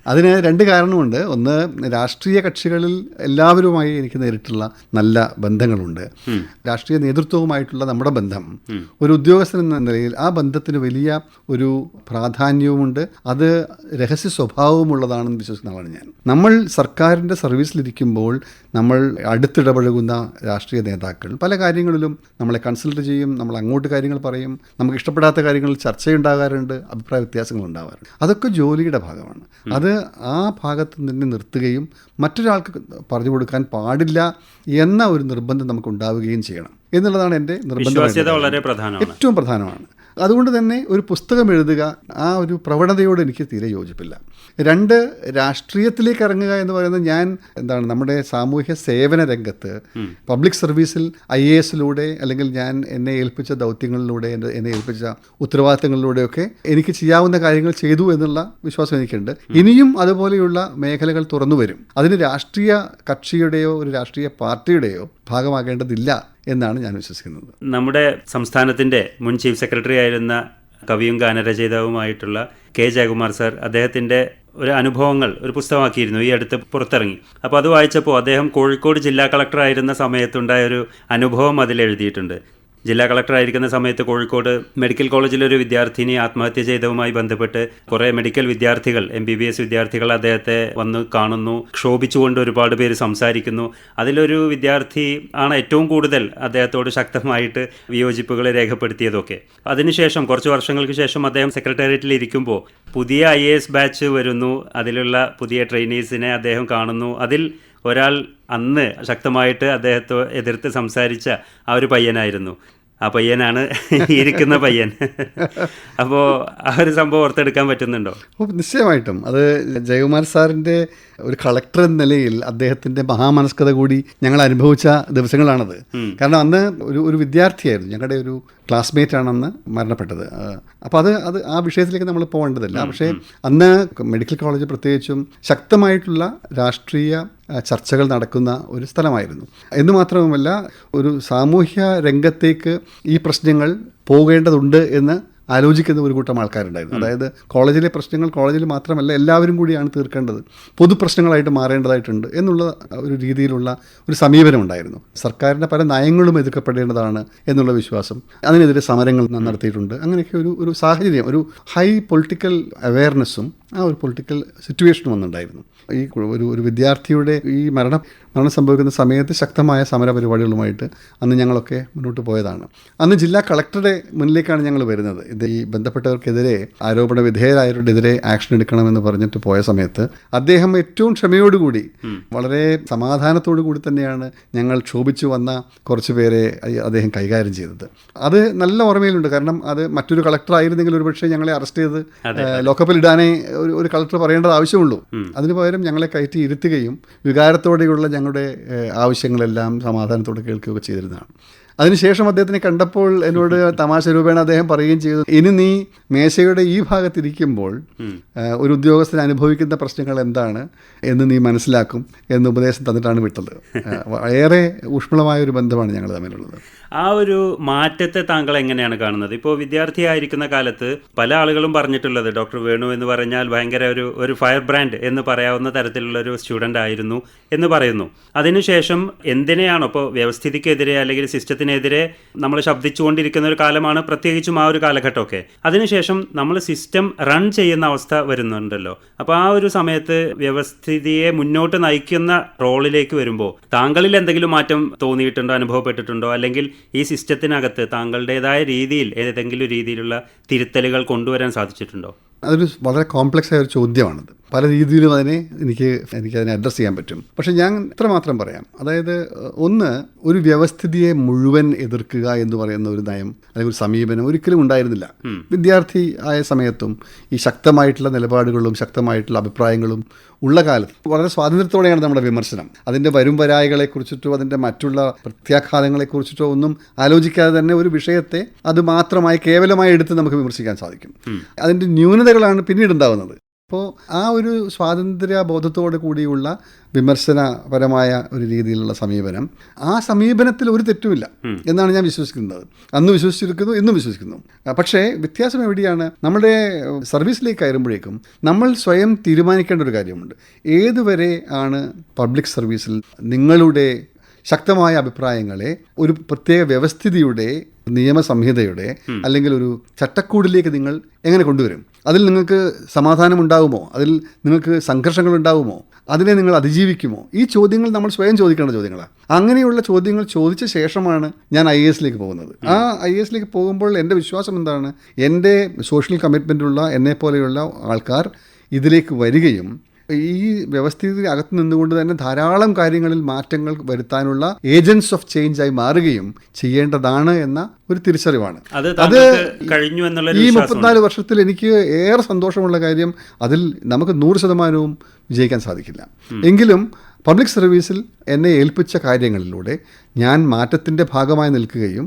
അതിന് രണ്ട് കാരണമുണ്ട്. ഒന്ന് രാഷ്ട്രീയ കക്ഷികളിൽ എല്ലാവരുമായി എനിക്ക് നേരിട്ടുള്ള നല്ല ബന്ധങ്ങളുണ്ട്. രാഷ്ട്രീയ നേതൃത്വവുമായിട്ടുള്ള നമ്മുടെ ബന്ധം. ഒരു ഉദ്യോഗസ്ഥൻ എന്ന നിലയിൽ ആ ബന്ധത്തിന് വലിയ ഒരു പ്രാധാന്യവുമുണ്ട്. അത് രഹസ്യ സ്വഭാവമുള്ളതാണെന്ന് വിശ്വസിക്കുന്ന ആളാണ് ഞാൻ. നമ്മൾ സർക്കാരിന്റെ സർവീസിലിരിക്കുമ്പോൾ നമ്മൾ അടുത്തിടപഴകുന്ന രാഷ്ട്രീയ നേതാക്കൾ പല കാര്യങ്ങളിലും നമ്മളെ കൺസൾട്ട് ചെയ്യും നമ്മൾ അങ്ങോട്ട് കാര്യങ്ങൾ പറയും. നമുക്ക് ഇഷ്ടപ്പെടാത്ത കാര്യങ്ങളിൽ ചർച്ചയുണ്ടാകാറുണ്ട് അഭിപ്രായ വ്യത്യാസങ്ങൾ ഉണ്ടാവാറുണ്ട്. അതൊക്കെ ജോലിയുടെ ഭാഗമാണ്. അത് ആ ഭാഗത്ത് നിന്ന് നിർത്തുകയും മറ്റൊരാൾക്ക് പറഞ്ഞു കൊടുക്കാൻ പാടില്ല എന്ന ഒരു നിർബന്ധം നമുക്ക് ഉണ്ടാവുകയും ചെയ്യണം എന്നുള്ളതാണ് എന്റെ നിർബന്ധം ഏറ്റവും പ്രധാനമാണ്. അതുകൊണ്ട് തന്നെ ഒരു പുസ്തകം എഴുതുക ആ ഒരു പ്രവണതയോട് എനിക്ക് തീരെ യോജിപ്പില്ല. രണ്ട് രാഷ്ട്രീയത്തിലേക്ക് ഇറങ്ങുക എന്ന് പറയുന്നത് ഞാൻ എന്താണ് നമ്മുടെ സാമൂഹ്യ സേവന രംഗത്ത് പബ്ലിക് സർവീസിൽ ഐ എ എസിലൂടെ അല്ലെങ്കിൽ ഞാൻ എന്നെ ഏൽപ്പിച്ച ദൗത്യങ്ങളിലൂടെ എന്റെ എന്നെ ഏൽപ്പിച്ച ഉത്തരവാദിത്തങ്ങളിലൂടെയൊക്കെ എനിക്ക് ചെയ്യാവുന്ന കാര്യങ്ങൾ ചെയ്തു എന്നുള്ള വിശ്വാസം എനിക്കുണ്ട്. ഇനിയും അതുപോലെയുള്ള മേഖലകൾ തുറന്നു വരും. അതിന് രാഷ്ട്രീയ കക്ഷിയുടെയോ ഒരു രാഷ്ട്രീയ പാർട്ടിയുടെയോ ഭാഗമാകേണ്ടതില്ല എന്നാണ് ഞാൻ വിശ്വസിക്കുന്നത്. നമ്മുടെ സംസ്ഥാനത്തിന്റെ മുൻ ചീഫ് സെക്രട്ടറി ആയിരുന്ന കവിയും ഗാനരചയിതാവുമായിട്ടുള്ള കെ ജയകുമാർ സർ അദ്ദേഹത്തിന്റെ ഒരു അനുഭവങ്ങൾ ഒരു പുസ്തകമാക്കിയിരുന്നു ഈ അടുത്ത് പുറത്തിറങ്ങി. അപ്പോൾ അത് വായിച്ചപ്പോൾ അദ്ദേഹം കോഴിക്കോട് ജില്ലാ കളക്ടറായിരുന്ന സമയത്തുണ്ടായ ഒരു അനുഭവം അതിൽ എഴുതിയിട്ടുണ്ട് ജില്ലാ കളക്ടറായിരിക്കുന്ന സമയത്ത് കോഴിക്കോട് മെഡിക്കൽ കോളേജിലെ ഒരു വിദ്യാർത്ഥിനി ആത്മഹത്യ ചെയ്തതുമായി ബന്ധപ്പെട്ട് കുറേ മെഡിക്കൽ വിദ്യാർത്ഥികൾ എം ബി ബി എസ് വിദ്യാർത്ഥികൾ അദ്ദേഹത്തെ വന്ന് കാണുന്നു ക്ഷോഭിച്ചുകൊണ്ട് ഒരുപാട് പേര് സംസാരിക്കുന്നു. അതിലൊരു വിദ്യാർത്ഥി ആണ് ഏറ്റവും കൂടുതൽ അദ്ദേഹത്തോട് ശക്തമായിട്ട് വിയോജിപ്പുകൾ രേഖപ്പെടുത്തിയതൊക്കെ. അതിനുശേഷം കുറച്ച് വർഷങ്ങൾക്ക് ശേഷം അദ്ദേഹം സെക്രട്ടേറിയറ്റിൽ ഇരിക്കുമ്പോൾ പുതിയ ഐ ബാച്ച് വരുന്നു. അതിലുള്ള പുതിയ ട്രെയിനീസിനെ അദ്ദേഹം കാണുന്നു. അതിൽ ഒരാൾ അന്ന് ശക്തമായിട്ട് അദ്ദേഹത്തെ എതിർത്ത് സംസാരിച്ച ആ ഒരു പയ്യനായിരുന്നു. ആ പയ്യനാണ് [LAUGHS] ഇരിക്കുന്ന പയ്യൻ. [LAUGHS] അപ്പോൾ ആ ഒരു സംഭവം ഓർത്തെടുക്കാൻ പറ്റുന്നുണ്ടോ? ഓ നിശ്ചയമായിട്ടും. അത് ജയകുമാർ സാറിന്റെ ഒരു കളക്ടർ എന്ന നിലയിൽ അദ്ദേഹത്തിന്റെ മഹാമനസ്കത കൂടി ഞങ്ങൾ അനുഭവിച്ച ദിവസങ്ങളാണത്. കാരണം അന്ന് ഒരു ഒരു വിദ്യാർത്ഥിയായിരുന്നു. ഞങ്ങളുടെ ഒരു ക്ലാസ്മേറ്റ് ആണെന്ന് മരണപ്പെട്ടത്. അപ്പോൾ അത് അത് ആ വിഷയത്തിലേക്ക് നമ്മൾ പോകേണ്ടതില്ല. പക്ഷേ അന്ന് മെഡിക്കൽ കോളേജ് പ്രത്യേകിച്ചും ശക്തമായിട്ടുള്ള രാഷ്ട്രീയ ചർച്ചകൾ നടക്കുന്ന ഒരു സ്ഥലമായിരുന്നു. എന്ന് മാത്രവുമല്ല ഒരു സാമൂഹ്യ രംഗത്തേക്ക് ഈ പ്രശ്നങ്ങൾ പോകേണ്ടതുണ്ട് എന്ന് ആലോചിക്കുന്ന ഒരു കൂട്ടം ആൾക്കാരുണ്ടായിരുന്നു. അതായത് കോളേജിലെ പ്രശ്നങ്ങൾ കോളേജിൽ മാത്രമല്ല എല്ലാവരും കൂടിയാണ് തീർക്കേണ്ടത്. പൊതുപ്രശ്നങ്ങളായിട്ട് മാറേണ്ടതായിട്ടുണ്ട് എന്നുള്ള ഒരു രീതിയിലുള്ള ഒരു സമീപനം ഉണ്ടായിരുന്നു. സർക്കാരിന്റെ പല നയങ്ങളും എതിർക്കപ്പെടേണ്ടതാണ് എന്നുള്ള വിശ്വാസം. അതിനെതിരെ സമരങ്ങൾ നടത്തിയിട്ടുണ്ട്. അങ്ങനെയൊക്കെ ഒരു ഒരു സാഹചര്യം ഒരു ഹൈ പൊളിറ്റിക്കൽ അവയർനെസ്സും ആ ഒരു പൊളിറ്റിക്കൽ സിറ്റുവേഷൻ വന്നിട്ടുണ്ടായിരുന്നു. ഈ ഒരു ഒരു വിദ്യാർത്ഥിയുടെ ഈ മരണം മരണം സംഭവിക്കുന്ന സമയത്ത് ശക്തമായ സമര പരിപാടികളുമായിട്ട് അന്ന് ഞങ്ങളൊക്കെ മുന്നോട്ട് പോയതാണ്. അന്ന് ജില്ലാ കളക്ടറുടെ മുന്നിലേക്കാണ് ഞങ്ങൾ വരുന്നത്. ഇത് ഈ ബന്ധപ്പെട്ടവർക്കെതിരെ ആരോപണ വിധേയരായവരുടെതിരെ ആക്ഷൻ എടുക്കണമെന്ന് പറഞ്ഞിട്ട് പോയ സമയത്ത് അദ്ദേഹം ഏറ്റവും ക്ഷമയോടുകൂടി വളരെ സമാധാനത്തോടു കൂടി തന്നെയാണ് ഞങ്ങൾ ക്ഷോഭിച്ചു വന്ന കുറച്ച് പേരെ അദ്ദേഹം കൈകാര്യം ചെയ്തത്. അത് നല്ല ഓർമ്മയിലുണ്ട്. കാരണം അത് മറ്റൊരു കളക്ടർ ആയിരുന്നെങ്കിൽ ഒരുപക്ഷെ ഞങ്ങളെ അറസ്റ്റ് ചെയ്ത് ലോക്കപ്പിൽ ഇടാനേ ഒരു ഒരു കളക്ടർ പറയേണ്ടത് ആവശ്യമുള്ളൂ. അതിന് പകരം ഞങ്ങളെ കയറ്റി ഇരുത്തുകയും വികാരത്തോടെയുള്ള ഞങ്ങളുടെ ആവശ്യങ്ങളെല്ലാം സമാധാനത്തോടെ കേൾക്കുകയൊക്കെ ചെയ്തിരുന്നതാണ്. അതിനുശേഷം അദ്ദേഹത്തിനെ കണ്ടപ്പോൾ എന്നോട് തമാശ രൂപേണ അദ്ദേഹം പറയുകയും ചെയ്തു. ഇനി നീ മേശയുടെ ഈ ഭാഗത്തിരിക്കുമ്പോൾ ഒരു ഉദ്യോഗസ്ഥൻ അനുഭവിക്കുന്ന പ്രശ്നങ്ങൾ എന്താണ് എന്ന് നീ മനസ്സിലാക്കും എന്ന് ഉപദേശം തന്നിട്ടാണ് വിട്ടത്. ഏറെ ഊഷ്മളമായ ഒരു ബന്ധമാണ് ഞങ്ങൾ തമ്മിലുള്ളത്. ആ ഒരു മാറ്റത്തെ താങ്കൾ എങ്ങനെയാണ് കാണുന്നത്? ഇപ്പോൾ വിദ്യാർത്ഥിയായിരിക്കുന്ന കാലത്ത് പല ആളുകളും പറഞ്ഞിട്ടുള്ളത് ഡോക്ടർ വേണു എന്ന് പറഞ്ഞാൽ ഭയങ്കര ഒരു ഒരു ഫയർ ബ്രാൻഡ് എന്ന് പറയാവുന്ന തരത്തിലുള്ള ഒരു സ്റ്റുഡന്റ് ആയിരുന്നു എന്ന് പറയുന്നു. അതിനുശേഷം എന്തിനെയാണോ ഇപ്പോൾ വ്യവസ്ഥിതിക്കെതിരെ അല്ലെങ്കിൽ സിസ്റ്റത്തിനെതിരെ നമ്മൾ ശബ്ദിച്ചുകൊണ്ടിരിക്കുന്ന ഒരു കാലമാണ് പ്രത്യേകിച്ചും ആ ഒരു കാലഘട്ടമൊക്കെ. അതിനുശേഷം നമ്മൾ സിസ്റ്റം റൺ ചെയ്യുന്ന അവസ്ഥ വരുന്നുണ്ടല്ലോ. അപ്പോൾ ആ ഒരു സമയത്ത് വ്യവസ്ഥിതിയെ മുന്നോട്ട് നയിക്കുന്ന റോളിലേക്ക് വരുമ്പോൾ താങ്കളിൽ എന്തെങ്കിലും മാറ്റം തോന്നിയിട്ടുണ്ടോ അനുഭവപ്പെട്ടിട്ടുണ്ടോ? അല്ലെങ്കിൽ ഈ സിസ്റ്റത്തിനകത്ത് താങ്കളുടേതായ രീതിയിൽ ഏതെങ്കിലും രീതിയിലുള്ള തിരുത്തലുകൾ കൊണ്ടുവരാൻ സാധിച്ചിട്ടുണ്ടോ? അതൊരു വളരെ കോംപ്ലക്സ് ആയ ഒരു ചോദ്യമാണത്. പല രീതിയിലും അതിനെ എനിക്ക് എനിക്ക് അതിനെ അഡ്രസ്സ് ചെയ്യാൻ പറ്റും. പക്ഷെ ഞാൻ ഇത്ര മാത്രം പറയാം. അതായത് ഒന്ന് ഒരു വ്യവസ്ഥിതിയെ മുഴുവൻ എതിർക്കുക എന്ന് പറയുന്ന ഒരു നയം അല്ലെങ്കിൽ ഒരു സമീപനം ഒരിക്കലും ഉണ്ടായിരുന്നില്ല. വിദ്യാർത്ഥി ആയ സമയത്തും ഈ ശക്തമായിട്ടുള്ള നിലപാടുകളും ശക്തമായിട്ടുള്ള അഭിപ്രായങ്ങളും ഉള്ള കാലത്ത് വളരെ സ്വാതന്ത്ര്യത്തോടെയാണ് നമ്മുടെ വിമർശനം. അതിന്റെ വരും വരായകളെ കുറിച്ചിട്ടോ അതിന്റെ മറ്റുള്ള പ്രത്യാഘാതങ്ങളെ കുറിച്ചിട്ടോ ഒന്നും ആലോചിക്കാതെ തന്നെ ഒരു വിഷയത്തെ അത് മാത്രമായി കേവലമായി എടുത്ത് നമുക്ക് വിമർശിക്കാൻ സാധിക്കും. അതിന്റെ ന്യൂനതകളാണ് പിന്നീട് ഉണ്ടാവുന്നത് അപ്പോൾ ആ ഒരു സ്വാതന്ത്ര്യ ബോധത്തോടു കൂടിയുള്ള വിമർശനപരമായ ഒരു രീതിയിലുള്ള സമീപനം ആ സമീപനത്തിൽ ഒരു തെറ്റുമില്ല എന്നാണ് ഞാൻ വിശ്വസിക്കുന്നത്. അന്ന് വിശ്വസിച്ചിരിക്കുന്നു ഇന്നും വിശ്വസിക്കുന്നു. പക്ഷേ വ്യത്യാസം എവിടെയാണ്? നമ്മുടെ സർവീസിലേക്ക് കയറുമ്പോഴേക്കും നമ്മൾ സ്വയം തീരുമാനിക്കേണ്ട ഒരു കാര്യമുണ്ട്. ഏതുവരെ ആണ് പബ്ലിക് സർവീസിൽ നിങ്ങളുടെ ശക്തമായ അഭിപ്രായങ്ങളെ ഒരു പ്രത്യേക വ്യവസ്ഥിതിയുടെ നിയമസംഹിതയുടെ അല്ലെങ്കിൽ ഒരു ചട്ടക്കൂടിലേക്ക് നിങ്ങൾ എങ്ങനെ കൊണ്ടുവരും? അതിൽ നിങ്ങൾക്ക് സമാധാനം ഉണ്ടാകുമോ അതിൽ നിങ്ങൾക്ക് സംഘർഷങ്ങൾ ഉണ്ടാകുമോ അതിനെ നിങ്ങൾ അതിജീവിക്കുമോ? ഈ ചോദ്യങ്ങൾ നമ്മൾ സ്വയം ചോദിക്കേണ്ട ചോദ്യങ്ങളാണ്. അങ്ങനെയുള്ള ചോദ്യങ്ങൾ ചോദിച്ച ശേഷമാണ് ഞാൻ ഐ എസിലേക്ക് പോകുന്നത്. ആ ഐ എസിലേക്ക് പോകുമ്പോൾ എന്റെ വിശ്വാസം എന്താണ്? എന്റെ സോഷ്യൽ കമ്മിറ്റ്മെന്റുള്ള എന്നെ പോലെയുള്ള ആൾക്കാർ ഇതിലേക്ക് വരികയും ഈ വ്യവസ്ഥിതി അകത്ത് നിന്നുകൊണ്ട് തന്നെ ധാരാളം കാര്യങ്ങളിൽ മാറ്റങ്ങൾ വരുത്താനുള്ള ഏജൻസ് ഓഫ് ചേഞ്ച് ആയി മാറുകയും ചെയ്യേണ്ടതാണ് എന്ന ഒരു തിരിച്ചറിവാണ്. അത് കഴിഞ്ഞു എന്നുള്ള ഈ മുപ്പത്തിനാല് വർഷത്തിൽ എനിക്ക് ഏറെ സന്തോഷമുള്ള കാര്യം അതിൽ നമുക്ക് നൂറ് ശതമാനവും വിജയിക്കാൻ സാധിക്കില്ല. എങ്കിലും പബ്ലിക് സർവീസിൽ എന്നെ ഏൽപ്പിച്ച കാര്യങ്ങളിലൂടെ ഞാൻ മാറ്റത്തിന്റെ ഭാഗമായി നിൽക്കുകയും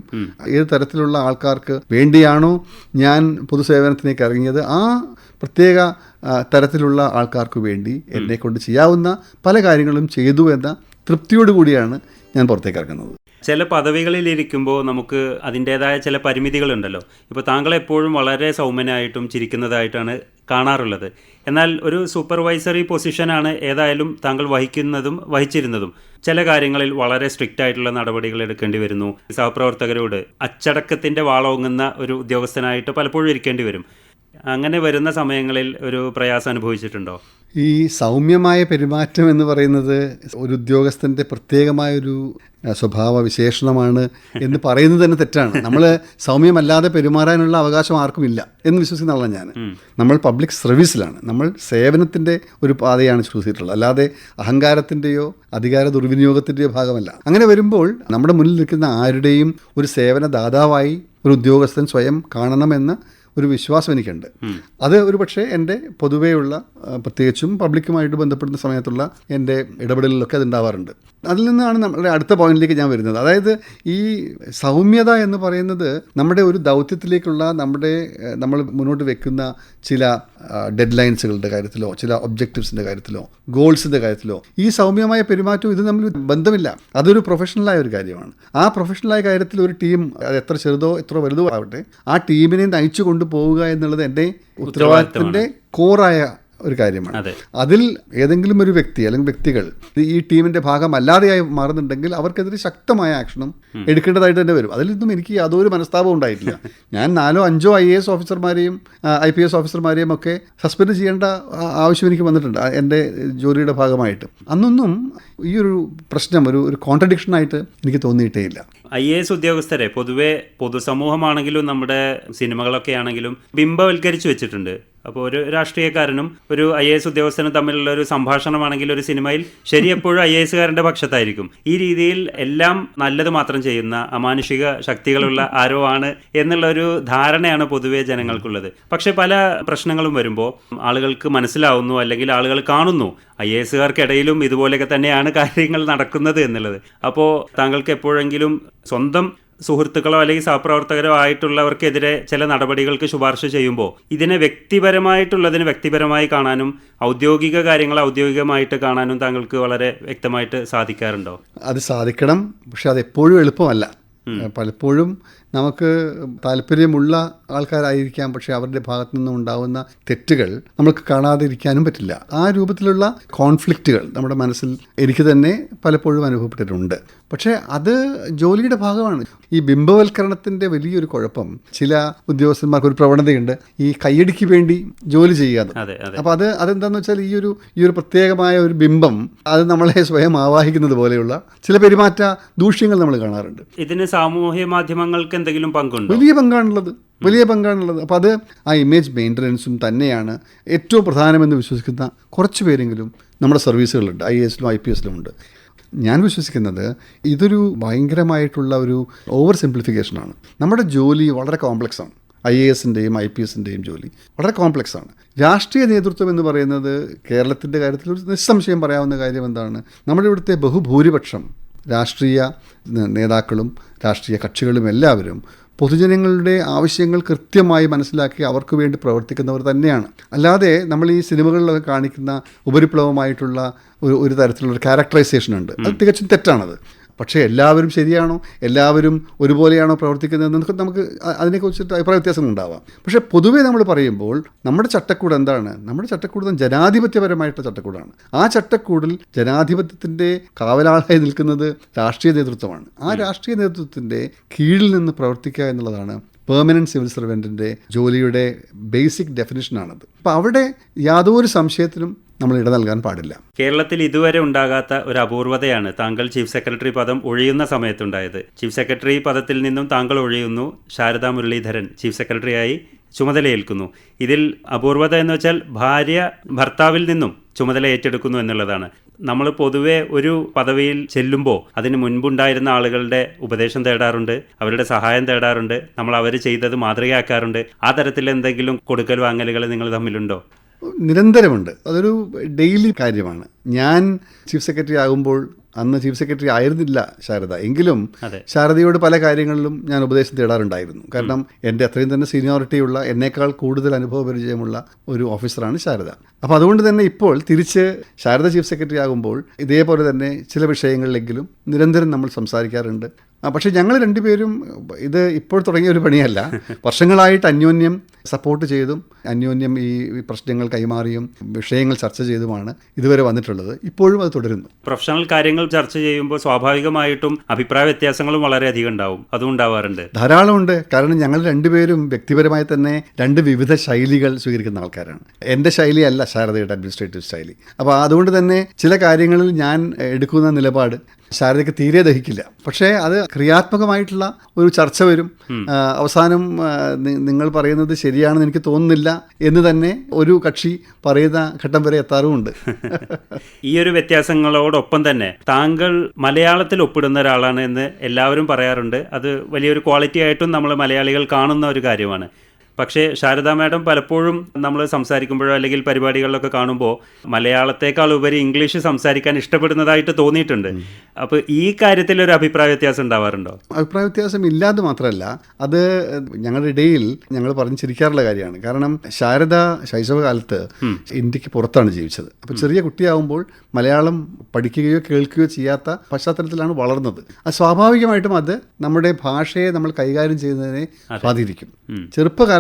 ഏത് തരത്തിലുള്ള ആൾക്കാർക്ക് വേണ്ടിയാണോ ഞാൻ പൊതുസേവനത്തിലേക്ക് ഇറങ്ങിയത് ആ പ്രത്യേക തരത്തിലുള്ള ആൾക്കാർക്ക് വേണ്ടി എന്നെ കൊണ്ട് ചെയ്യാവുന്ന പല കാര്യങ്ങളും ചെയ്തു എന്ന തൃപ്തിയോടുകൂടിയാണ് ഞാൻ പുറത്തേക്ക് ഇറങ്ങുന്നത്. ചില പദവികളിൽ ഇരിക്കുമ്പോൾ നമുക്ക് അതിന്റെതായ ചില പരിമിതികളുണ്ടല്ലോ. ഇപ്പോൾ താങ്കൾ എപ്പോഴും വളരെ സൗമ്യനായിട്ടും ചിരിക്കുന്നതായിട്ടാണ് കാണാറുള്ളത്. എന്നാൽ ഒരു സൂപ്പർവൈസറി പൊസിഷനാണ് ഏതായാലും താങ്കൾ വഹിക്കുന്നതും വഹിച്ചിരുന്നതും. ചില കാര്യങ്ങളിൽ വളരെ സ്ട്രിക്റ്റ് ആയിട്ടുള്ള നടപടികൾ എടുക്കേണ്ടി വരുന്നു. സഹപ്രവർത്തകരോട് അച്ചടക്കത്തിന്റെ വാളോങ്ങുന്ന ഒരു ഉദ്യോഗസ്ഥനായിട്ട് പലപ്പോഴും ഇരിക്കേണ്ടി വരും. അങ്ങനെ വരുന്ന സമയങ്ങളിൽ ഒരു പ്രയാസം അനുഭവിച്ചിട്ടുണ്ടോ? ഈ സൗമ്യമായ പെരുമാറ്റം എന്ന് പറയുന്നത് ഒരു ഉദ്യോഗസ്ഥന്റെ പ്രത്യേകമായൊരു സ്വഭാവ വിശേഷണമാണ് എന്ന് പറയുന്നത് തന്നെ തെറ്റാണ്. നമ്മൾ സൗമ്യമല്ലാതെ പെരുമാറാനുള്ള അവകാശം ആർക്കും ഇല്ല എന്ന് വിശ്വസിക്കുന്ന ആളാണ് ഞാൻ നമ്മൾ പബ്ലിക് സർവീസിലാണ്. നമ്മൾ സേവനത്തിന്റെ ഒരു പാതയാണ് ചൂസ് ചെയ്തിട്ടുള്ളത് അല്ലാതെ അഹങ്കാരത്തിന്റെയോ അധികാര ദുർവിനിയോഗത്തിന്റെയോ ഭാഗമല്ല. അങ്ങനെ വരുമ്പോൾ നമ്മുടെ മുന്നിൽ നിൽക്കുന്ന ആരുടെയും ഒരു സേവനദാതാവായി ഒരു ഉദ്യോഗസ്ഥൻ സ്വയം കാണണമെന്ന് ഒരു വിശ്വാസം എനിക്കുണ്ട്. അത് ഒരു പക്ഷേ എന്റെ പൊതുവെയുള്ള പ്രത്യേകിച്ചും പബ്ലിക്കുമായിട്ട് ബന്ധപ്പെടുന്ന സമയത്തുള്ള എന്റെ ഇടപെടലിലൊക്കെ അത് ഉണ്ടാവാറുണ്ട് അതിൽ നിന്നാണ് നമ്മുടെ അടുത്ത പോയിന്റിലേക്ക് ഞാൻ വരുന്നത്. അതായത് ഈ സൗമ്യത എന്ന് പറയുന്നത് നമ്മുടെ ഒരു ദൗത്യത്തിലേക്കുള്ള നമ്മുടെ നമ്മൾ മുന്നോട്ട് വെക്കുന്ന ചില ഡെഡ് ലൈൻസുകളുടെ കാര്യത്തിലോ ചില ഒബ്ജക്റ്റീവ്സിന്റെ കാര്യത്തിലോ ഗോൾസിന്റെ കാര്യത്തിലോ ഈ സൗമ്യമായ പെരുമാറ്റവും ഇത് നമ്മൾ ബന്ധമില്ല. അതൊരു പ്രൊഫഷണലായ ഒരു കാര്യമാണ്. ആ പ്രൊഫഷണലായ കാര്യത്തിൽ ഒരു ടീം അത് എത്ര ചെറുതോ എത്ര വലുതോ ആവട്ടെ ആ ടീമിനെ നയിച്ചു കൊണ്ടുപോവുക എന്നുള്ളത് എന്റെ ഉത്തരവാദിത്തത്തിന്റെ കോറായ ഒരു കാര്യമാണ്. അതിൽ ഏതെങ്കിലും ഒരു വ്യക്തി അല്ലെങ്കിൽ വ്യക്തികൾ ഈ ടീമിന്റെ ഭാഗമല്ലാതെയായി മാറുന്നുണ്ടെങ്കിൽ അവർക്കെതിരെ ശക്തമായ ആക്ഷനും എടുക്കേണ്ടതായിട്ട് തന്നെ വരും. അതിലൊന്നും എനിക്ക് യാതൊരു മനസ്താപം ഉണ്ടായിട്ടില്ല. ഞാൻ നാലോ അഞ്ചോ ഐ എ എസ് ഓഫീസർമാരെയും ഐ പി എസ് ഓഫീസർമാരെയും ഒക്കെ സസ്പെൻഡ് ചെയ്യേണ്ട ആവശ്യം എനിക്ക് വന്നിട്ടുണ്ട് എന്റെ ജോലിയുടെ ഭാഗമായിട്ട്. അന്നൊന്നും ഈ ഒരു പ്രശ്നം ഒരു ഒരു കോൺട്രഡിക്ഷൻ ആയിട്ട് എനിക്ക് തോന്നിയിട്ടേ ഇല്ല. ഐ എ എസ് ഉദ്യോഗസ്ഥരെ പൊതുവെ പൊതുസമൂഹമാണെങ്കിലും നമ്മുടെ സിനിമകളൊക്കെ ആണെങ്കിലും ബിംബവൽക്കരിച്ചു വെച്ചിട്ടുണ്ട്. അപ്പോൾ ഒരു രാഷ്ട്രീയക്കാരനും ഒരു ഐ എസ് ഉദ്യോഗസ്ഥനും തമ്മിലുള്ള ഒരു സംഭാഷണമാണെങ്കിൽ ഒരു സിനിമയിൽ ശരി എപ്പോഴും ഐ എസുകാരന്റെ പക്ഷത്തായിരിക്കും. ഈ രീതിയിൽ എല്ലാം നല്ലത് മാത്രം ചെയ്യുന്ന അമാനുഷിക ശക്തികളുള്ള ആരോ ആണ് എന്നുള്ള ഒരു ധാരണയാണ് പൊതുവെ ജനങ്ങൾക്കുള്ളത്. പക്ഷേ പല പ്രശ്നങ്ങളും വരുമ്പോൾ ആളുകൾക്ക് മനസ്സിലാവുന്നു അല്ലെങ്കിൽ ആളുകൾ കാണുന്നു ഐ എസുകാർക്കിടയിലും ഇതുപോലെയൊക്കെ തന്നെയാണ് കാര്യങ്ങൾ നടക്കുന്നത് എന്നുള്ളത്. അപ്പോൾ താങ്കൾക്ക് എപ്പോഴെങ്കിലും സ്വന്തം സുഹൃത്തുക്കളോ അല്ലെങ്കിൽ സഹപ്രവർത്തകരോ ആയിട്ടുള്ളവർക്കെതിരെ ചില നടപടികൾക്ക് ശുപാർശ ചെയ്യുമ്പോൾ ഇതിനെ വ്യക്തിപരമായിട്ടുള്ളതിന് വ്യക്തിപരമായി കാണാനും ഔദ്യോഗിക കാര്യങ്ങൾ ഔദ്യോഗികമായിട്ട് കാണാനും താങ്കൾക്ക് വളരെ വ്യക്തമായിട്ട് സാധിക്കാറുണ്ടോ? അത് സാധിക്കണം പക്ഷെ അത് എപ്പോഴും എളുപ്പമല്ല. പലപ്പോഴും നമുക്ക് താല്പര്യമുള്ള ആൾക്കാരായിരിക്കാം പക്ഷേ അവരുടെ ഭാഗത്തു നിന്നും ഉണ്ടാകുന്ന തെറ്റുകൾ നമുക്ക് കാണാതിരിക്കാനും പറ്റില്ല. ആ രൂപത്തിലുള്ള കോൺഫ്ലിക്റ്റുകൾ നമ്മുടെ മനസ്സിൽ എനിക്ക് തന്നെ പലപ്പോഴും അനുഭവപ്പെട്ടിട്ടുണ്ട്. പക്ഷേ അത് ജോലിയുടെ ഭാഗമാണ്. ഈ ബിംബവൽക്കരണത്തിന്റെ വലിയൊരു കുഴപ്പം ചില ഉദ്യോഗസ്ഥന്മാർക്ക് ഒരു പ്രവണതയുണ്ട്. ഈ കയ്യടിക്ക് വേണ്ടി ജോലി ചെയ്യാതെ അപ്പോൾ അത് അതെന്താണെന്ന് വെച്ചാൽ ഈ ഒരു ഈ ഒരു പ്രത്യേകമായ ഒരു ബിംബം അത് നമ്മളെ സ്വയം ആവാഹിക്കുന്നത് പോലെയുള്ള ചില പെരുമാറ്റ ദൂഷ്യങ്ങൾ നമ്മൾ കാണാറുണ്ട്. ഇതിന് സാമൂഹ്യ മാധ്യമങ്ങൾക്ക് എന്തെങ്കിലും പങ്കുണ്ട്? വലിയ പങ്കാണുള്ളത്. വലിയ പങ്കാണുള്ളത്. അപ്പോൾ അത് ആ ഇമേജ് മെയിന്റനൻസും തന്നെയാണ് ഏറ്റവും പ്രധാനമെന്ന് വിശ്വസിക്കുന്ന കുറച്ച് പേരെങ്കിലും നമ്മുടെ സർവീസുകളുണ്ട്. ഐ എസിലും ഐ പി എസിലും ഉണ്ട്. ഞാൻ വിശ്വസിക്കുന്നത് ഇതൊരു ഭയങ്കരമായിട്ടുള്ള ഒരു ഓവർ സിംപ്ലിഫിക്കേഷനാണ് നമ്മുടെ ജോലി വളരെ കോംപ്ലക്സ് ആണ്. ഐ എ എസിന്റെയും ഐ പി എസിന്റെയും ജോലി വളരെ കോംപ്ലക്സ് ആണ്. രാഷ്ട്രീയ നേതൃത്വം എന്ന് പറയുന്നത് കേരളത്തിന്റെ കാര്യത്തിൽ ഒരു നിസ്സംശയം പറയാവുന്ന കാര്യം എന്താണ്? നമ്മുടെ ഇവിടുത്തെ ബഹുഭൂരിപക്ഷം രാഷ്ട്രീയ നേതാക്കളും രാഷ്ട്രീയ കക്ഷികളും എല്ലാവരും പൊതുജനങ്ങളുടെ ആവശ്യങ്ങൾ കൃത്യമായി മനസ്സിലാക്കി അവർക്ക് വേണ്ടി പ്രവർത്തിക്കുന്നവർ തന്നെയാണ്. അല്ലാതെ നമ്മൾ ഈ സിനിമകളിലൊക്കെ കാണിക്കുന്ന ഉപരിപ്ലവമായിട്ടുള്ള ഒരു ഒരു തരത്തിലുള്ള ക്യാരക്ടറൈസേഷൻ ഉണ്ട്. അത് തികച്ചും തെറ്റാണത്. പക്ഷേ എല്ലാവരും ശരിയാണോ? എല്ലാവരും ഒരുപോലെയാണോ പ്രവർത്തിക്കുന്നത് നമുക്ക് നമുക്ക് അതിനെക്കുറിച്ചിട്ട് അഭിപ്രായ വ്യത്യാസം ഉണ്ടാവാം പക്ഷേ പൊതുവേ നമ്മൾ പറയുമ്പോൾ നമ്മുടെ ചട്ടക്കൂട് എന്താണ്? നമ്മുടെ ചട്ടക്കൂട് ജനാധിപത്യപരമായിട്ടുള്ള ചട്ടക്കൂടാണ്. ആ ചട്ടക്കൂടിൽ ജനാധിപത്യത്തിന്റെ കാവലാളായി നിൽക്കുന്നത് രാഷ്ട്രീയ നേതൃത്വമാണ്. ആ രാഷ്ട്രീയ നേതൃത്വത്തിന്റെ കീഴിൽ നിന്ന് പ്രവർത്തിക്കുക എന്നുള്ളതാണ് പെർമനന്റ് സിവിൽ സർവന്റിന്റെ ജോലിയുടെ ബേസിക് ഡെഫിനിഷനാണത് അപ്പോൾ അവിടെ യാതൊരു സംശയത്തിനും നമ്മൾ ഇട നൽകാൻ പാടില്ല. കേരളത്തിൽ ഇതുവരെ ഉണ്ടാകാത്ത ഒരു അപൂർവതയാണ് താങ്കൾ ചീഫ് സെക്രട്ടറി പദം ഒഴിയുന്ന സമയത്തുണ്ടായത്. ചീഫ് സെക്രട്ടറി പദത്തിൽ നിന്നും താങ്കൾ ഒഴിയുന്നു. ശാരദാ മുരളീധരൻ ചീഫ് സെക്രട്ടറിയായി ചുമതലയേൽക്കുന്നു. ഇതിൽ അപൂർവത എന്ന് വെച്ചാൽ ഭാര്യ ഭർത്താവിൽ നിന്നും ചുമതല ഏറ്റെടുക്കുന്നു എന്നുള്ളതാണ്. നമ്മൾ പൊതുവെ ഒരു പദവിയിൽ ചെല്ലുമ്പോൾ അതിന് മുൻപുണ്ടായിരുന്ന ആളുകളുടെ ഉപദേശം തേടാറുണ്ട് അവരുടെ സഹായം തേടാറുണ്ട് നമ്മൾ അവർ ചെയ്തത് മാതൃകയാക്കാറുണ്ട്. ആ തരത്തിൽ എന്തെങ്കിലും കൊടുക്കൽ വാങ്ങലുകൾ നിങ്ങൾ തമ്മിലുണ്ടോ? നിരന്തരമുണ്ട്. അതൊരു ഡെയിലി കാര്യമാണ്. ഞാൻ ചീഫ് സെക്രട്ടറി ആകുമ്പോൾ അന്ന് ചീഫ് സെക്രട്ടറി ആയിരുന്നില്ല ശാരദ. എങ്കിലും ശാരദയോട് പല കാര്യങ്ങളിലും ഞാൻ ഉപദേശം തേടാറുണ്ടായിരുന്നു. കാരണം എന്റെ അത്രയും തന്നെ സീനിയോറിറ്റിയുള്ള എന്നേക്കാൾ കൂടുതൽ അനുഭവപരിചയമുള്ള ഒരു ഓഫീസറാണ് ശാരദ. അപ്പോൾ അതുകൊണ്ട് തന്നെ ഇപ്പോൾ തിരിച്ച് ശാരദ ചീഫ് സെക്രട്ടറി ആകുമ്പോൾ ഇതേപോലെ തന്നെ ചില വിഷയങ്ങളിലെങ്കിലും നിരന്തരം നമ്മൾ സംസാരിക്കാറുണ്ട്. പക്ഷേ ഞങ്ങൾ രണ്ടുപേരും ഇത് ഇപ്പോൾ തുടങ്ങിയ ഒരു പണിയല്ല. [LAUGHS] വർഷങ്ങളായിട്ട് അന്യോന്യം സപ്പോർട്ട് ചെയ്തും അന്യോന്യം ഈ പ്രശ്നങ്ങൾ കൈമാറിയും വിഷയങ്ങൾ ചർച്ച ചെയ്തുമാണ് ഇതുവരെ വന്നിട്ടുള്ളത്. ഇപ്പോഴും അത് തുടരുന്നു. പ്രൊഫഷണൽ കാര്യങ്ങൾ ചർച്ച ചെയ്യുമ്പോൾ സ്വാഭാവികമായിട്ടും അഭിപ്രായ വ്യത്യാസങ്ങളും വളരെയധികം ഉണ്ടാവും. അതും ഉണ്ടാവാറുണ്ട്. ധാരാളമുണ്ട്. കാരണം ഞങ്ങൾ രണ്ടുപേരും വ്യക്തിപരമായി തന്നെ രണ്ട് വിവിധ ശൈലികൾ സ്വീകരിക്കുന്ന ആൾക്കാരാണ്. എന്റെ ശൈലിയല്ല ശാരദയുടെ അഡ്മിനിസ്ട്രേറ്റീവ് ശൈലി. അപ്പോൾ അതുകൊണ്ട് തന്നെ ചില കാര്യങ്ങളിൽ ഞാൻ എടുക്കുന്ന നിലപാട് ശാരദയ്ക്ക് തീരെ ദഹിക്കില്ല. പക്ഷേ അത് ക്രിയാത്മകമായിട്ടുള്ള ഒരു ചർച്ച വരും. അവസാനം നിങ്ങൾ പറയുന്നത് ശരിയാണെന്ന് എനിക്ക് തോന്നുന്നില്ല എന്ന് തന്നെ ഒരു കക്ഷി പറയുന്ന ഘട്ടം വരെ എത്താറുമുണ്ട്. [LAUGHS] ഈ ഒരു വ്യത്യാസങ്ങളോടൊപ്പം തന്നെ താങ്കൾ മലയാളത്തിൽ ഒപ്പിടുന്ന ഒരാളാണ് എന്ന് എല്ലാവരും പറയാറുണ്ട്. അത് വലിയൊരു ക്വാളിറ്റി ആയിട്ടും നമ്മൾ മലയാളികൾ കാണുന്ന ഒരു കാര്യമാണ്. പക്ഷേ ശാരദാ മാഡം പലപ്പോഴും നമ്മൾ സംസാരിക്കുമ്പോഴോ അല്ലെങ്കിൽ പരിപാടികളിലൊക്കെ കാണുമ്പോൾ മലയാളത്തെക്കാൾ ഉപരി ഇംഗ്ലീഷ് സംസാരിക്കാൻ ഇഷ്ടപ്പെടുന്നതായിട്ട് തോന്നിയിട്ടുണ്ട്. അപ്പോൾ ഈ കാര്യത്തിൽ ഒരു അഭിപ്രായ വ്യത്യാസം ഉണ്ടാവാറുണ്ടോ? അഭിപ്രായ വ്യത്യാസം ഇല്ലാതെ മാത്രമല്ല അത് ഞങ്ങളുടെ ഇടയിൽ ഞങ്ങൾ പറഞ്ഞു ചിരിക്കാറുള്ള കാര്യമാണ്. കാരണം ശാരദ ശൈശവകാലത്ത് ഇന്ത്യയ്ക്ക് പുറത്താണ് ജീവിച്ചത്. അപ്പോൾ ചെറിയ കുട്ടിയാവുമ്പോൾ മലയാളം പഠിക്കുകയോ കേൾക്കുകയോ ചെയ്യാത്ത പശ്ചാത്തലത്തിലാണ് വളർന്നത്. അത് സ്വാഭാവികമായിട്ടും അത് നമ്മുടെ ഭാഷയെ നമ്മൾ കൈകാര്യം ചെയ്യുന്നതിനെ സ്വാധീനിക്കും.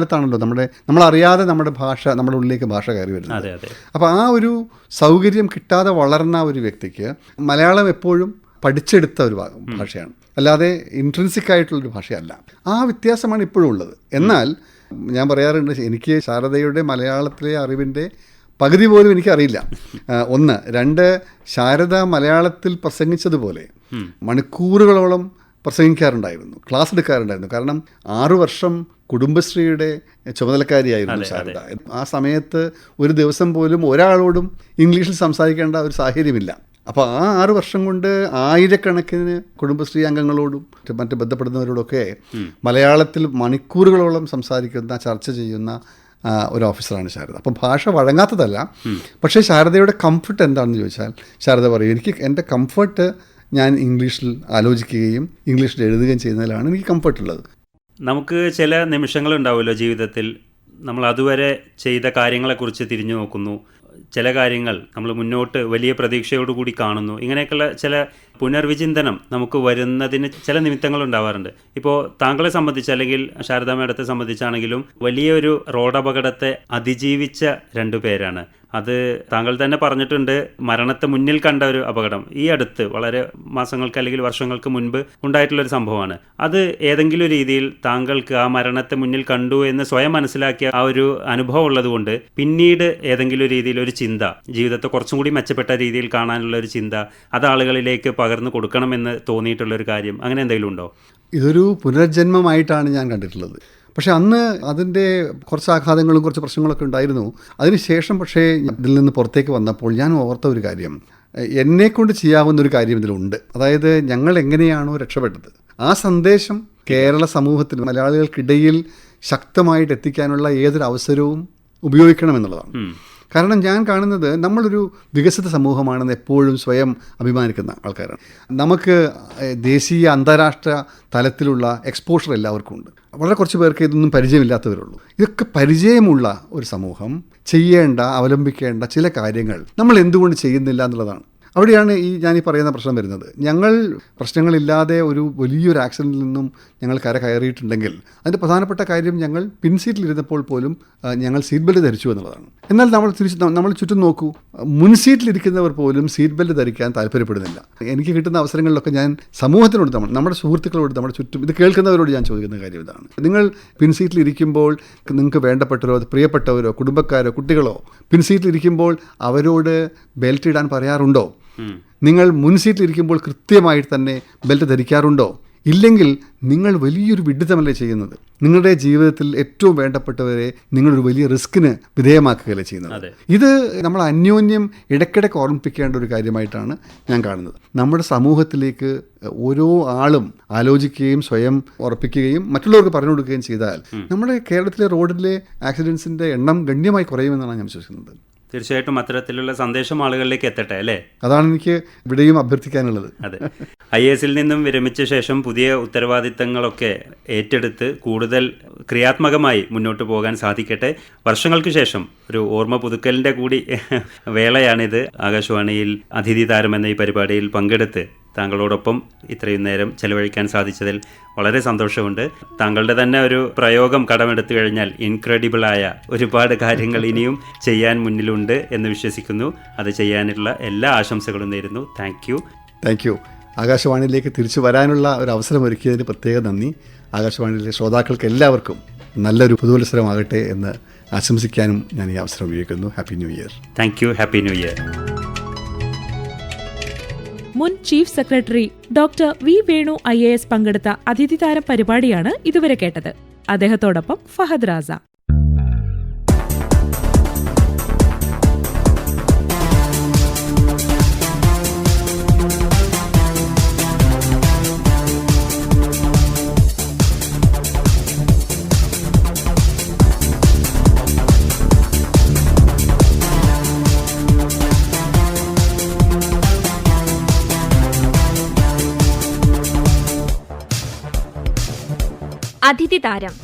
ചെറുപ്പകാലത്താണല്ലോ നമ്മുടെ നമ്മളറിയാതെ നമ്മുടെ ഭാഷ നമ്മുടെ ഉള്ളിലേക്ക് ഭാഷ കയറി വരുന്നത്. അതെ അതെ. അപ്പോൾ ആ ഒരു സൗകര്യം കിട്ടാതെ വളർന്ന ഒരു വ്യക്തിക്ക് മലയാളം എപ്പോഴും പഠിച്ചെടുത്ത ഒരു ഭാഷയാണ്. അല്ലാതെ ഇൻട്രൻസിക് ആയിട്ടുള്ളൊരു ഭാഷയല്ല. ആ വ്യത്യാസമാണ് ഇപ്പോഴും ഉള്ളത്. എന്നാൽ ഞാൻ പറയാറുണ്ട് എനിക്ക് ശാരദയുടെ മലയാളത്തിലെ അറിവിന്റെ പകുതി പോലും എനിക്കറിയില്ല. ഒന്ന് രണ്ട് ശാരദ മലയാളത്തിൽ പ്രസംഗിച്ചതുപോലെ മണിക്കൂറുകളോളം പ്രസംഗിക്കാറുണ്ടായിരുന്നു ക്ലാസ് എടുക്കാറുണ്ടായിരുന്നു. കാരണം ആറു വർഷം കുടുംബശ്രീയുടെ ചുമതലക്കാരിയായിരുന്നു ശാരദ ആ സമയത്ത് ഒരു ദിവസം പോലും ഒരാളോടും ഇംഗ്ലീഷിൽ സംസാരിക്കേണ്ട ഒരു സാഹചര്യമില്ല. അപ്പോൾ ആ ആറ് വർഷം കൊണ്ട് ആയിരക്കണക്കിന് കുടുംബശ്രീ അംഗങ്ങളോടും മറ്റ് മറ്റ് ബന്ധപ്പെടുന്നവരോടൊക്കെ മലയാളത്തിൽ മണിക്കൂറുകളോളം സംസാരിക്കുന്ന ചർച്ച ചെയ്യുന്ന ഒരു ഓഫീസറാണ് ശാരദ. അപ്പം ഭാഷ വഴങ്ങാത്തതല്ല. പക്ഷേ ശാരദയുടെ കംഫർട്ട് എന്താണെന്ന് ചോദിച്ചാൽ ശാരദ പറയും എനിക്ക് എന്റെ കംഫർട്ട് ഞാൻ ഇംഗ്ലീഷിൽ ആലോചിക്കുകയും ഇംഗ്ലീഷിൽ എഴുതുകയും ചെയ്യുന്നതിലാണ് എനിക്ക് കംഫർട്ടുള്ളത് നമുക്ക് ചില നിമിഷങ്ങളുണ്ടാവുമല്ലോ ജീവിതത്തിൽ. നമ്മൾ അതുവരെ ചെയ്ത കാര്യങ്ങളെക്കുറിച്ച് തിരിഞ്ഞു നോക്കുന്നു. ചില കാര്യങ്ങൾ നമ്മൾ മുന്നോട്ട് വലിയ പ്രതീക്ഷയോടുകൂടി കാണുന്നു. ഇങ്ങനെയൊക്കെയുള്ള ചില പുനർവിചിന്തനം നമുക്ക് വരുന്നതിന് ചില നിമിത്തങ്ങൾ ഉണ്ടാവാറുണ്ട്. ഇപ്പോൾ താങ്കളെ സംബന്ധിച്ച് അല്ലെങ്കിൽ ശാരദാ മേഡത്തെ സംബന്ധിച്ചാണെങ്കിലും വലിയൊരു റോഡ് അപകടത്തെ അതിജീവിച്ച രണ്ടു പേരാണ്. അത് താങ്കൾ തന്നെ പറഞ്ഞിട്ടുണ്ട് മരണത്തെ മുന്നിൽ കണ്ട ഒരു അപകടം. ഈ അടുത്ത് വളരെ മാസങ്ങൾക്ക് അല്ലെങ്കിൽ വർഷങ്ങൾക്ക് മുൻപ് ഉണ്ടായിട്ടുള്ള ഒരു സംഭവമാണ്. അത് ഏതെങ്കിലും രീതിയിൽ താങ്കൾക്ക് ആ മരണത്തെ മുന്നിൽ കണ്ടു എന്ന് സ്വയം മനസ്സിലാക്കിയ ആ ഒരു അനുഭവം ഉള്ളതുകൊണ്ട് പിന്നീട് ഏതെങ്കിലും രീതിയിൽ ഒരു ചിന്ത ജീവിതത്തെ കുറച്ചും കൂടി മെച്ചപ്പെട്ട രീതിയിൽ കാണാനുള്ള ഒരു ചിന്ത അത് ആളുകളിലേക്ക് പകർന്നു കൊടുക്കണമെന്ന് തോന്നിയിട്ടുള്ളൊരു കാര്യം. അങ്ങനെ എന്തെങ്കിലും ഉണ്ടോ? ഇതൊരു പുനർജന്മമായിട്ടാണ് ഞാൻ കണ്ടിട്ടുള്ളത്. പക്ഷേ അന്ന് അതിന്റെ കുറച്ച് ആഘാതങ്ങളും കുറച്ച് പ്രശ്നങ്ങളൊക്കെ ഉണ്ടായിരുന്നു. അതിനുശേഷം പക്ഷേ ഇതിൽ നിന്ന് പുറത്തേക്ക് വന്നപ്പോൾ ഞാൻ ഓർത്ത ഒരു കാര്യം. എന്നെക്കൊണ്ട് ചെയ്യാവുന്ന ഒരു കാര്യം ഇതിലുണ്ട്. അതായത് ഞങ്ങൾ എങ്ങനെയാണോ രക്ഷപ്പെട്ടത്. ആ സന്ദേശം കേരള സമൂഹത്തിൽ മലയാളികൾക്കിടയിൽ ശക്തമായിട്ട് എത്തിക്കാനുള്ള ഏതൊരു അവസരവും ഉപയോഗിക്കണം എന്നുള്ളതാണ്. കാരണം ഞാൻ കാണുന്നത് നമ്മളൊരു വികസിത സമൂഹമാണെന്ന് എപ്പോഴും സ്വയം അഭിമാനിക്കുന്ന ആൾക്കാരാണ്. നമുക്ക് ദേശീയ അന്താരാഷ്ട്ര തലത്തിലുള്ള എക്സ്പോഷർ എല്ലാവർക്കും ഉണ്ട്. വളരെ കുറച്ച് പേർക്ക് ഇതൊന്നും പരിചയമില്ലാത്തവരുള്ളൂ. ഇതൊക്കെ പരിചയമുള്ള ഒരു സമൂഹം ചെയ്യേണ്ട അവലംബിക്കേണ്ട ചില കാര്യങ്ങൾ നമ്മൾ എന്തുകൊണ്ട് ചെയ്യുന്നില്ല എന്നുള്ളതാണ്. അവിടെയാണ് ഈ ഞാൻ ഈ പറയുന്ന പ്രശ്നം വരുന്നത്. ഞങ്ങൾ പ്രശ്നങ്ങളില്ലാതെ ഒരു വലിയൊരു ആക്സിഡന്റിൽ നിന്നും ഞങ്ങൾ കര കയറിയിട്ടുണ്ടെങ്കിൽ അതിന്റെ പ്രധാനപ്പെട്ട കാര്യം ഞങ്ങൾ പിൻസീറ്റിലിരുന്നപ്പോൾ പോലും ഞങ്ങൾ സീറ്റ് ബെൽറ്റ് ധരിച്ചു എന്നുള്ളതാണ്. എന്നാൽ നമ്മൾ തിരിച്ച് നമ്മൾ ചുറ്റും നോക്കൂ മുൻ സീറ്റിലിരിക്കുന്നവർ പോലും സീറ്റ് ബെൽറ്റ് ധരിക്കാൻ താല്പര്യപ്പെടുന്നില്ല. എനിക്ക് കിട്ടുന്ന അവസരങ്ങളിലൊക്കെ ഞാൻ സമൂഹത്തിനോട് നമ്മൾ നമ്മുടെ സുഹൃത്തുക്കളോട് നമ്മുടെ ചുറ്റും ഇത് കേൾക്കുന്നവരോട് ഞാൻ ചോദിക്കുന്ന കാര്യം ഇതാണ്. നിങ്ങൾ പിൻസീറ്റിലിരിക്കുമ്പോൾ നിങ്ങൾക്ക് വേണ്ടപ്പെട്ടവരോ പ്രിയപ്പെട്ടവരോ കുടുംബക്കാരോ കുട്ടികളോ പിൻസീറ്റിലിരിക്കുമ്പോൾ അവരോട് ബെൽറ്റ് ഇടാൻ പറയാറുണ്ടോ? നിങ്ങൾ മുൻസീറ്റിലിരിക്കുമ്പോൾ കൃത്യമായി കൃത്യമായിട്ട് തന്നെ ബെൽറ്റ് ധരിക്കാറുണ്ടോ? ഇല്ലെങ്കിൽ നിങ്ങൾ വലിയൊരു വിഡിത്തമല്ലേ ചെയ്യുന്നത്? നിങ്ങളുടെ ജീവിതത്തിൽ ഏറ്റവും വേണ്ടപ്പെട്ടവരെ നിങ്ങളൊരു വലിയ റിസ്കിന് വിധേയമാക്കുകയല്ലേ ചെയ്യുന്നത്? ഇത് നമ്മൾ അന്യോന്യം ഇടയ്ക്കിടയ്ക്ക് ഓർമ്മിപ്പിക്കേണ്ട ഒരു കാര്യമായിട്ടാണ് ഞാൻ കാണുന്നത്. നമ്മുടെ സമൂഹത്തിലേക്ക് ഓരോ ആളും ആലോചിക്കുകയും സ്വയം ഉറപ്പിക്കുകയും മറ്റുള്ളവർക്ക് പറഞ്ഞു കൊടുക്കുകയും ചെയ്താൽ നമ്മുടെ കേരളത്തിലെ റോഡിലെ ആക്സിഡൻസിന്റെ എണ്ണം ഗണ്യമായി കുറയുമെന്നാണ് ഞാൻ വിശ്വസിക്കുന്നത്. തീർച്ചയായിട്ടും അത്തരത്തിലുള്ള സന്ദേശം ആളുകളിലേക്ക് എത്തട്ടെ അല്ലേ? അതാണ് എനിക്ക് ഇവിടെയും അഭ്യർത്ഥിക്കാനുള്ളത്. അതെ. ഐ എസിൽ നിന്നും വിരമിച്ച ശേഷം പുതിയ ഉത്തരവാദിത്തങ്ങളൊക്കെ ഏറ്റെടുത്ത് കൂടുതൽ ക്രിയാത്മകമായി മുന്നോട്ട് പോകാൻ സാധിക്കട്ടെ. വർഷങ്ങൾക്ക് ശേഷം ഒരു ഓർമ്മ പുതുക്കലിന്റെ കൂടി വേളയാണിത്. ആകാശവാണിയിൽ അതിഥി താരം എന്ന ഈ പരിപാടിയിൽ പങ്കെടുത്ത് താങ്കളോടൊപ്പം ഇത്രയും നേരം ചെലവഴിക്കാൻ സാധിച്ചതിൽ വളരെ സന്തോഷമുണ്ട്. താങ്കളുടെ തന്നെ ഒരു പ്രയോഗം കടമെടുത്തു കഴിഞ്ഞാൽ ഇൻക്രെഡിബിളായ ഒരുപാട് കാര്യങ്ങൾ ഇനിയും ചെയ്യാൻ മുന്നിലുണ്ട് എന്ന് വിശ്വസിക്കുന്നു. അത് ചെയ്യാനുള്ള എല്ലാ ആശംസകളും നേരുന്നു. താങ്ക് യു താങ്ക് യു ആകാശവാണിയിലേക്ക് തിരിച്ചു വരാനുള്ള ഒരു അവസരം ഒരുക്കിയതിന് പ്രത്യേക നന്ദി. ആകാശവാണിയിലെ ശ്രോതാക്കൾക്ക് എല്ലാവർക്കും നല്ലൊരു പുതുവത്സരമാകട്ടെ എന്ന് ആശംസിക്കാനും ഞാൻ ഈ അവസരം ഉപയോഗിക്കുന്നു. Happy new year thank you happy new year മുൻ chief secretary doctor V Venu I പങ്കെടുത്ത അതിഥി താരം പരിപാടിയാണ് ഇതുവരെ കേട്ടത്. അദ്ദേഹത്തോടൊപ്പം ഫഹദ് റാസ അതിഥി താരം.